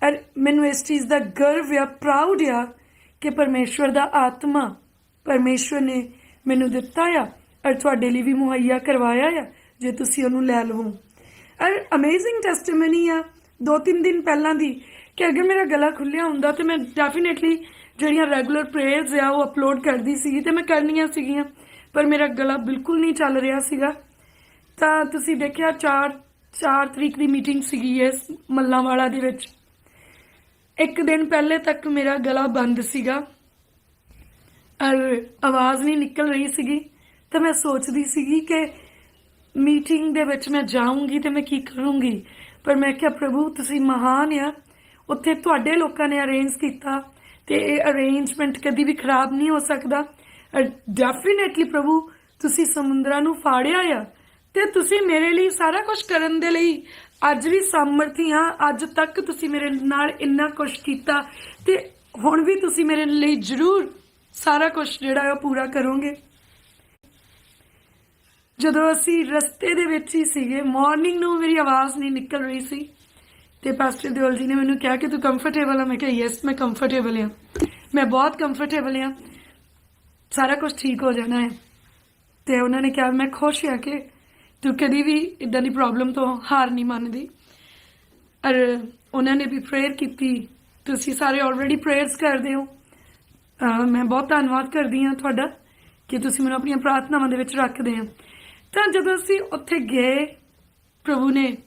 ਔਰ ਮੈਨੂੰ ਇਸ ਚੀਜ਼ ਦਾ ਗਰਵ ਆ, ਪ੍ਰਾਊਡ ਆ ਕਿ ਪਰਮੇਸ਼ਵਰ ਦਾ ਆਤਮਾ ਪਰਮੇਸ਼ਵਰ ਨੇ ਮੈਨੂੰ ਦਿੱਤਾ ਆ ਔਰ ਤੁਹਾਡੇ ਲਈ ਵੀ ਮੁਹੱਈਆ ਕਰਵਾਇਆ ਆ, ਜੇ ਤੁਸੀਂ ਉਹਨੂੰ ਲੈ ਲਵੋ। ਔਰ ਅਮੇਜ਼ਿੰਗ ਟੈਸਟੀਮਨੀ ਆ, ਦੋ ਤਿੰਨ ਦਿਨ ਪਹਿਲਾਂ ਦੀ ਕਿ ਅਗਰ ਮੇਰਾ ਗਲਾ ਖੁੱਲਿਆ ਹੁੰਦਾ ਤੇ ਮੈਂ ਡੈਫੀਨਿਟਲੀ ਜਿਹੜੀਆਂ ਰੈਗੂਲਰ ਪ੍ਰੇਅਰਸ ਆ, ਉਹ ਅਪਲੋਡ ਕਰਦੀ ਸੀਗੀ ਤੇ ਮੈਂ ਕਰਨੀਆਂ ਸੀਗੀਆਂ, ਪਰ ਮੇਰਾ ਗਲਾ ਬਿਲਕੁਲ ਨਹੀਂ ਚੱਲ ਰਿਹਾ ਸੀਗਾ। ਤਾਂ ਤੁਸੀਂ ਦੇਖਿਆ 4 4 ਤਰੀਕ ਦੀ ਮੀਟਿੰਗ ਸੀਗੀ ਇਸ ਮੱਲਾਂਵਾਲਾ ਦੇ ਵਿੱਚ। ਇੱਕ ਦਿਨ ਪਹਿਲੇ ਤੱਕ ਮੇਰਾ ਗਲਾ ਬੰਦ ਸੀਗਾ। ਔਰ ਆਵਾਜ਼ ਨਹੀਂ ਨਿਕਲ ਰਹੀ ਸੀਗੀ। ਤਾਂ ਮੈਂ ਸੋਚਦੀ ਸੀਗੀ ਕਿ ਮੀਟਿੰਗ ਦੇ ਵਿੱਚ ਮੈਂ ਜਾਊਂਗੀ ਤੇ ਮੈਂ ਕੀ ਕਰੂੰਗੀ। ਪਰ ਮੈਂ ਕਿਹਾ, ਪ੍ਰਭੂ, ਤੁਸੀਂ ਮਹਾਨ ਆ। ਉੱਥੇ ਤੁਹਾਡੇ ਲੋਕਾਂ ਨੇ ਅਰੇਂਜ ਕੀਤਾ ਤੇ ਇਹ ਅਰੇਂਜਮੈਂਟ ਕਦੀ ਵੀ ਖਰਾਬ ਨਹੀਂ ਹੋ ਸਕਦਾ। ਡੈਫੀਨਿਟਲੀ ਪ੍ਰਭੂ, ਤੁਸੀਂ ਸਮੁੰਦਰਾਂ ਨੂੰ ਫਾੜਿਆ ਆ ਤੇ ਤੁਸੀਂ ਮੇਰੇ ਲਈ ਸਾਰਾ ਕੁਝ ਕਰਨ ਦੇ ਲਈ ਅੱਜ ਵੀ ਸਮਰਥੀ ਹਾਂ ਅੱਜ ਤੱਕ ਤੁਸੀਂ ਮੇਰੇ ਨਾਲ ਇੰਨਾ ਕੁਝ ਕੀਤਾ ਤੇ ਹੁਣ ਵੀ ਤੁਸੀਂ ਮੇਰੇ ਲਈ ਜ਼ਰੂਰ ਸਾਰਾ ਕੁਝ ਜਿਹੜਾ ਹੈ ਉਹ ਪੂਰਾ ਕਰੋਗੇ। ਜਦੋਂ ਅਸੀਂ ਰਸਤੇ ਦੇ ਵਿੱਚ ਹੀ ਸੀਗੇ ਮਾਰਨਿੰਗ ਨੂੰ ਮੇਰੀ ਆਵਾਜ਼ ਨਹੀਂ ਨਿਕਲ ਰਹੀ ਸੀ। ਤੇ ਪਾਸਟਰ ਦਿਓਲ ਜੀ ਨੇ ਮੈਨੂੰ ਕਿਹਾ ਕਿ ਤੂੰ ਕੰਫਰਟੇਬਲ ਆ। ਮੈਂ ਕਿਹਾ ਯੈਸ ਮੈਂ ਕੰਫਰਟੇਬਲ ਆ। ਮੈਂ ਬਹੁਤ ਕੰਫਰਟੇਬਲ ਆ। ਸਾਰਾ ਕੁਝ ਠੀਕ ਹੋ ਜਾਣਾ ਹੈ। ਤੇ ਉਹਨਾਂ ਨੇ ਕਿਹਾ, ਮੈਂ ਖੁਸ਼ ਹਾਂ ਕਿ ਤੂੰ ਕਦੀ ਵੀ ਇਦਾਂ ਦੀ ਪ੍ਰੋਬਲਮ ਤੋਂ ਹਾਰ ਨਹੀਂ ਮੰਨਦੀ। ਔਰ ਉਹਨਾਂ ਨੇ ਵੀ ਪ੍ਰੇਅਰ ਕੀਤੀ। ਤੁਸੀਂ ਸਾਰੇ ਆਲਰੇਡੀ ਪ੍ਰੇਅਰਸ ਕਰਦੇ ਹੋ। ਮੈਂ ਬਹੁਤ ਧੰਨਵਾਦ ਕਰਦੀ ਹਾਂ ਤੁਹਾਡਾ ਕਿ ਤੁਸੀਂ ਮੈਨੂੰ ਆਪਣੀਆਂ ਪ੍ਰਾਰਥਨਾਵਾਂ ਦੇ ਵਿੱਚ ਰੱਖਦੇ ਹੋ ਤਾਂ ਜਦੋਂ ਅਸੀਂ ਉੱਥੇ ਗਏ, ਪ੍ਰਭੂ ਨੇ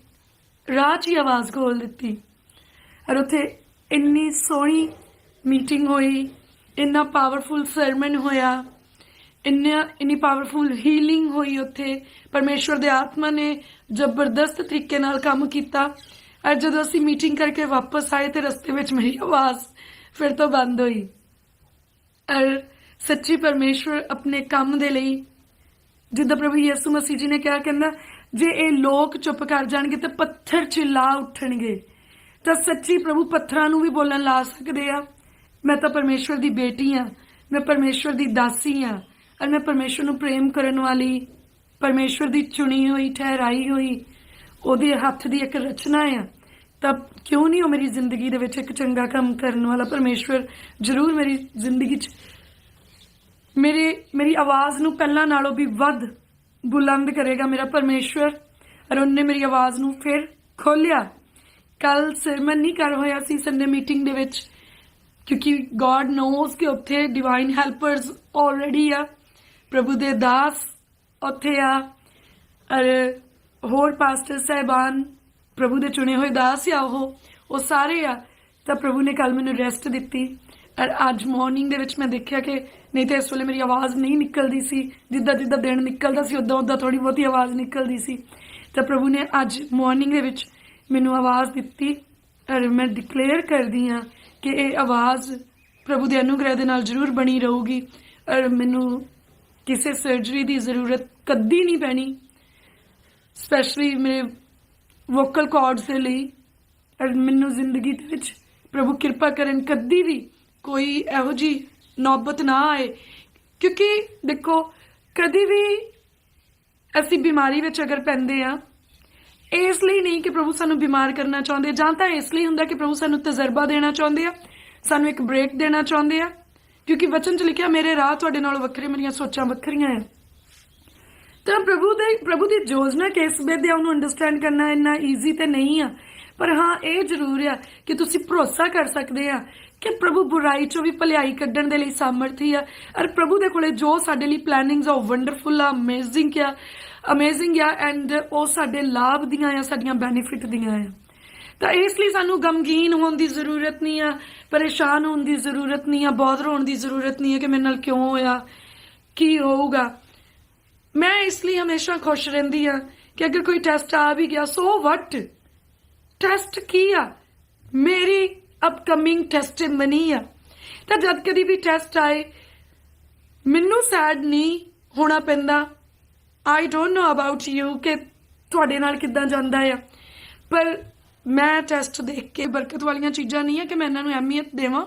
ਰਾਹ 'ਚ ਹੀ ਆਵਾਜ਼ ਖੋਲ ਦਿੱਤੀ। ਔਰ ਉੱਥੇ ਇੰਨੀ ਸੋਹਣੀ ਮੀਟਿੰਗ ਹੋਈ, ਇੰਨਾ ਪਾਵਰਫੁਲ ਸਰਮਨ ਹੋਇਆ, ਇੰਨਾ, ਇੰਨੀ ਪਾਵਰਫੁਲ ਹੀਲਿੰਗ ਹੋਈ ਉੱਥੇ। ਪਰਮੇਸ਼ਵਰ ਦੇ ਆਤਮਾ ਨੇ ਜ਼ਬਰਦਸਤ ਤਰੀਕੇ ਨਾਲ ਕੰਮ ਕੀਤਾ। ਔਰ ਜਦੋਂ ਅਸੀਂ ਮੀਟਿੰਗ ਕਰਕੇ ਵਾਪਸ ਆਏ ਤੇ ਰਸਤੇ ਵਿੱਚ ਮੇਰੀ ਆਵਾਜ਼ ਫਿਰ ਤੋਂ ਬੰਦ ਹੋਈ। ਔਰ ਸੱਚੀ ਪਰਮੇਸ਼ਵਰ ਆਪਣੇ ਕੰਮ ਦੇ ਲਈ, ਜਿੱਦਾਂ ਪ੍ਰਭੂ ਯਿਸੂ ਮਸੀਹ ਜੀ ਨੇ ਕਿਹਾ, ਕਹਿੰਦਾ ਜੇ ਇਹ ਲੋਕ ਚੁੱਪ ਕਰ ਜਾਣਗੇ ਤਾਂ ਪੱਥਰ ਚਿਲਾ ਉੱਠਣਗੇ। ਤਾਂ ਸੱਚੀ ਪ੍ਰਭੂ ਪੱਥਰਾਂ ਨੂੰ ਵੀ ਬੋਲਣ ਲਾ ਸਕਦੇ ਆ। ਮੈਂ ਤਾਂ ਪਰਮੇਸ਼ਵਰ ਦੀ ਬੇਟੀ ਆ। ਮੈਂ ਪਰਮੇਸ਼ਵਰ ਦੀ ਦਾਸੀ ਆ। ਔਰ ਮੈਂ ਪਰਮੇਸ਼ਵਰ ਨੂੰ ਪ੍ਰੇਮ ਕਰਨ ਵਾਲੀ, ਪਰਮੇਸ਼ਵਰ ਦੀ ਚੁਣੀ ਹੋਈ, ਠਹਿਰਾਈ ਹੋਈ, ਉਹਦੇ ਹੱਥ ਦੀ ਇੱਕ ਰਚਨਾ ਆ। ਤਾਂ ਕਿਉਂ ਨਹੀਂ ਉਹ ਮੇਰੀ ਜ਼ਿੰਦਗੀ ਦੇ ਵਿੱਚ ਇੱਕ ਚੰਗਾ ਕੰਮ ਕਰਨ ਵਾਲਾ? ਪਰਮੇਸ਼ਵਰ ਜ਼ਰੂਰ ਮੇਰੀ ਜ਼ਿੰਦਗੀ 'ਚ ਮੇਰੇ, ਮੇਰੀ ਆਵਾਜ਼ ਨੂੰ ਪਹਿਲਾਂ ਨਾਲੋਂ ਵੀ ਵੱਧ ਬੁਲੰਦ ਕਰੇਗਾ ਮੇਰਾ ਪਰਮੇਸ਼ਵਰ। ਔਰ ਉਹਨੇ ਮੇਰੀ ਆਵਾਜ਼ ਨੂੰ ਫਿਰ ਖੋਲਿਆ ਕੱਲ ਸਰਮਨ ਨਹੀਂ ਕਰ ਹੋਇਆ ਸੀ ਸੰਡੇ ਮੀਟਿੰਗ ਦੇ ਵਿੱਚ, ਕਿਉਂਕਿ ਗੋਡ ਨੋਸ ਕਿ ਉੱਥੇ ਡਿਵਾਈਨ ਹੈਲਪਰਸ ਆਲਰੇਡੀ ਆ। ਪ੍ਰਭੂ ਦੇ ਦਾਸ ਉੱਥੇ ਆ। ਔਰ ਹੋਰ ਪਾਸਟਰ ਸਹਿਬਾਨ, ਪ੍ਰਭੂ ਦੇ ਚੁਣੇ ਹੋਏ ਦਾਸ ਆ ਉਹ। ਉਹ ਸਾਰੇ ਆ। ਤਾਂ ਪ੍ਰਭੂ ਨੇ ਕੱਲ ਮੈਨੂੰ ਰੈਸਟ ਦਿੱਤੀ। ਔਰ ਅੱਜ ਮਾਰਨਿੰਗ ਦੇ ਵਿੱਚ ਮੈਂ ਦੇਖਿਆ ਕਿ ਨਹੀਂ ਤਾਂ ਇਸ ਵੇਲੇ ਮੇਰੀ ਆਵਾਜ਼ ਨਹੀਂ ਨਿਕਲਦੀ ਸੀ। ਜਿੱਦਾਂ ਜਿੱਦਾਂ ਦਿਨ ਨਿਕਲਦਾ ਸੀ, ਉਦਾਂ ਉਦਾਂ ਥੋੜੀ ਬਹੁਤੀ ਆਵਾਜ਼ ਨਿਕਲਦੀ ਸੀ। ਤਾਂ ਪ੍ਰਭੂ ਨੇ ਅੱਜ ਮਾਰਨਿੰਗ ਦੇ ਵਿੱਚ ਮੈਨੂੰ ਆਵਾਜ਼ ਦਿੱਤੀ ਔਰ ਮੈਂ ਡਿਕਲੇਅਰ ਕਰਦੀ ਹਾਂ ਕਿ ਇਹ ਆਵਾਜ਼ ਪ੍ਰਭੂ ਦੇ ਅਨੁਗ੍ਰਹਿ ਦੇ ਨਾਲ ਜ਼ਰੂਰ ਬਣੀ ਰਹੂਗੀ। ਔਰ ਮੈਨੂੰ ਕਿਸੇ ਸਰਜਰੀ ਦੀ ਜ਼ਰੂਰਤ ਕਦੀ ਨਹੀਂ ਪੈਣੀ। ਸਪੈਸ਼ਲੀ ਮੇਰੇ ਵੋਕਲ ਕਾਰਡਸ ਦੇ ਲਈ। ਔਰ ਮੈਨੂੰ ਜ਼ਿੰਦਗੀ ਦੇ ਵਿੱਚ ਪ੍ਰਭੂ ਕਿਰਪਾ ਕਰਨ ਕਦੀ ਵੀ ਕੋਈ ਇਹੋ ਜੀ ਨੌਬਤ ਨਾ ਆਏ। ਕਿਉਂਕਿ ਦੇਖੋ, ਕਦੀ ਵੀ ਅਸੀਂ ਬਿਮਾਰੀ ਵਿੱਚ ਅਗਰ ਪੈਂਦੇ ਆ, ਇਸ ਲਈ ਨਹੀਂ ਕਿ ਪ੍ਰਭੂ ਸਾਨੂੰ ਬਿਮਾਰ ਕਰਨਾ ਚਾਹੁੰਦੇ, ਜਾਂ ਤਾਂ ਇਸ ਲਈ ਹੁੰਦਾ ਕਿ ਪ੍ਰਭੂ ਸਾਨੂੰ ਤਜਰਬਾ ਦੇਣਾ ਚਾਹੁੰਦੇ ਆ, ਸਾਨੂੰ ਇੱਕ ਬ੍ਰੇਕ ਦੇਣਾ ਚਾਹੁੰਦੇ ਆ। ਕਿਉਂਕਿ ਵਚਨ ਚ ਲਿਖਿਆ, ਮੇਰੇ ਰਾਹ ਤੁਹਾਡੇ ਨਾਲ ਵੱਖਰੇ, ਮੇਰੀਆਂ ਸੋਚਾਂ ਵੱਖਰੀਆਂ ਆ। ਤਾਂ ਪ੍ਰਭੂ ਦੇ, ਪ੍ਰਭੂ ਦੀ ਯੋਜਨਾ ਕਿਸ ਵੇਦ ਆ ਉਹਨੂੰ ਅੰਡਰਸਟੈਂਡ ਕਰਨਾ ਇੰਨਾ ਈਜ਼ੀ ਤੇ ਨਹੀਂ ਆ। ਪਰ ਹਾਂ, ਇਹ ਜ਼ਰੂਰ ਆ ਕਿ ਤੁਸੀਂ ਭਰੋਸਾ ਕਰ ਸਕਦੇ ਆ ਕਿ ਪ੍ਰਭੂ ਬੁਰਾਈ ਚੋਂ ਵੀ ਭਲਾਈ ਕੱਢਣ ਦੇ ਲਈ ਸਾਮਰਥੀ ਆ। ਔਰ ਪ੍ਰਭੂ ਦੇ ਕੋਲੇ ਜੋ ਸਾਡੇ ਲਈ ਪਲੈਨਿੰਗਸ ਆ ਵੰਡਰਫੁਲ ਆ ਅਮੇਜ਼ਿੰਗ ਆ। ਅਮੇਜ਼ਿੰਗ ਆ ਐਂਡ ਉਹ ਸਾਡੇ ਲਾਭ ਦੀਆਂ ਆ, ਸਾਡੀਆਂ ਬੈਨੀਫਿਟ ਦੀਆਂ ਆ। ਤਾਂ ਇਸ ਲਈ ਸਾਨੂੰ ਗਮਗੀਨ ਹੋਣ ਦੀ ਜ਼ਰੂਰਤ ਨਹੀਂ ਆ, ਪਰੇਸ਼ਾਨ ਹੋਣ ਦੀ ਜ਼ਰੂਰਤ ਨਹੀਂ ਆ ਬਹੁਤ ਹੋਣ ਦੀ ਜ਼ਰੂਰਤ ਨਹੀਂ ਹੈ ਕਿ ਮੇਰੇ ਨਾਲ ਕਿਉਂ ਹੋਇਆ, ਕੀ ਹੋਊਗਾ। ਮੈਂ ਇਸ ਲਈ ਹਮੇਸ਼ਾ ਖੁਸ਼ ਰਹਿੰਦੀ ਆ ਕਿ ਅਗਰ ਕੋਈ ਟੈਸਟ ਆ ਵੀ ਗਿਆ ਸੋ ਵਟ ਟੈਸਟ ਕੀ ਆ? ਮੇਰੀ ਅਪਕਮਿੰਗ ਟੈਸਟਿਮਨੀ ਆ। ਤਾਂ ਜਦ ਕਦੀ ਵੀ ਟੈਸਟ ਆਏ, ਮੈਨੂੰ ਸੈਡ ਨਹੀਂ ਹੋਣਾ ਪੈਂਦਾ। I don't know about you ਕਿ ਤੁਹਾਡੇ ਨਾਲ ਕਿੱਦਾਂ ਜਾਂਦਾ ਆ। ਪਰ ਮੈਂ ਟੈਸਟ ਦੇਖ ਕੇ ਬਰਕਤ ਵਾਲੀਆਂ ਚੀਜ਼ਾਂ ਨਹੀਂ ਆ ਕਿ ਮੈਂ ਇਹਨਾਂ ਨੂੰ ਅਹਿਮੀਅਤ ਦੇਵਾਂ।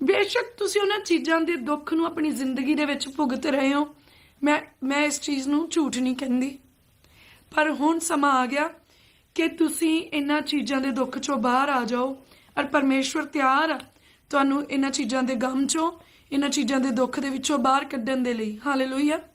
ਬੇਸ਼ੱਕ ਤੁਸੀਂ ਉਹਨਾਂ ਚੀਜ਼ਾਂ ਦੇ ਦੁੱਖ ਨੂੰ ਆਪਣੀ ਜ਼ਿੰਦਗੀ ਦੇ ਵਿੱਚ ਭੁਗਤ ਰਹੇ ਹੋ। ਮੈਂ ਮੈਂ ਇਸ ਚੀਜ਼ ਨੂੰ ਝੂਠ ਨਹੀਂ ਕਹਿੰਦੀ। ਪਰ ਹੁਣ ਸਮਾਂ ਆ ਗਿਆ ਕਿ ਤੁਸੀਂ ਇਹਨਾਂ ਚੀਜ਼ਾਂ ਦੇ ਦੁੱਖ ਚੋਂ ਬਾਹਰ ਆ ਜਾਓ। ਔਰ ਪਰਮੇਸ਼ਵਰ ਤਿਆਰ ਆ। ਤੁਹਾਨੂੰ ਇਹਨਾਂ ਚੀਜ਼ਾਂ ਦੇ ਗਮ ਚੋਂ, ਇਹਨਾਂ ਚੀਜ਼ਾਂ ਦੇ ਦੁੱਖ ਦੇ ਵਿੱਚੋਂ ਬਾਹਰ ਕੱਢਣ ਦੇ ਲਈ। ਹਾਲੇਲੂਇਆ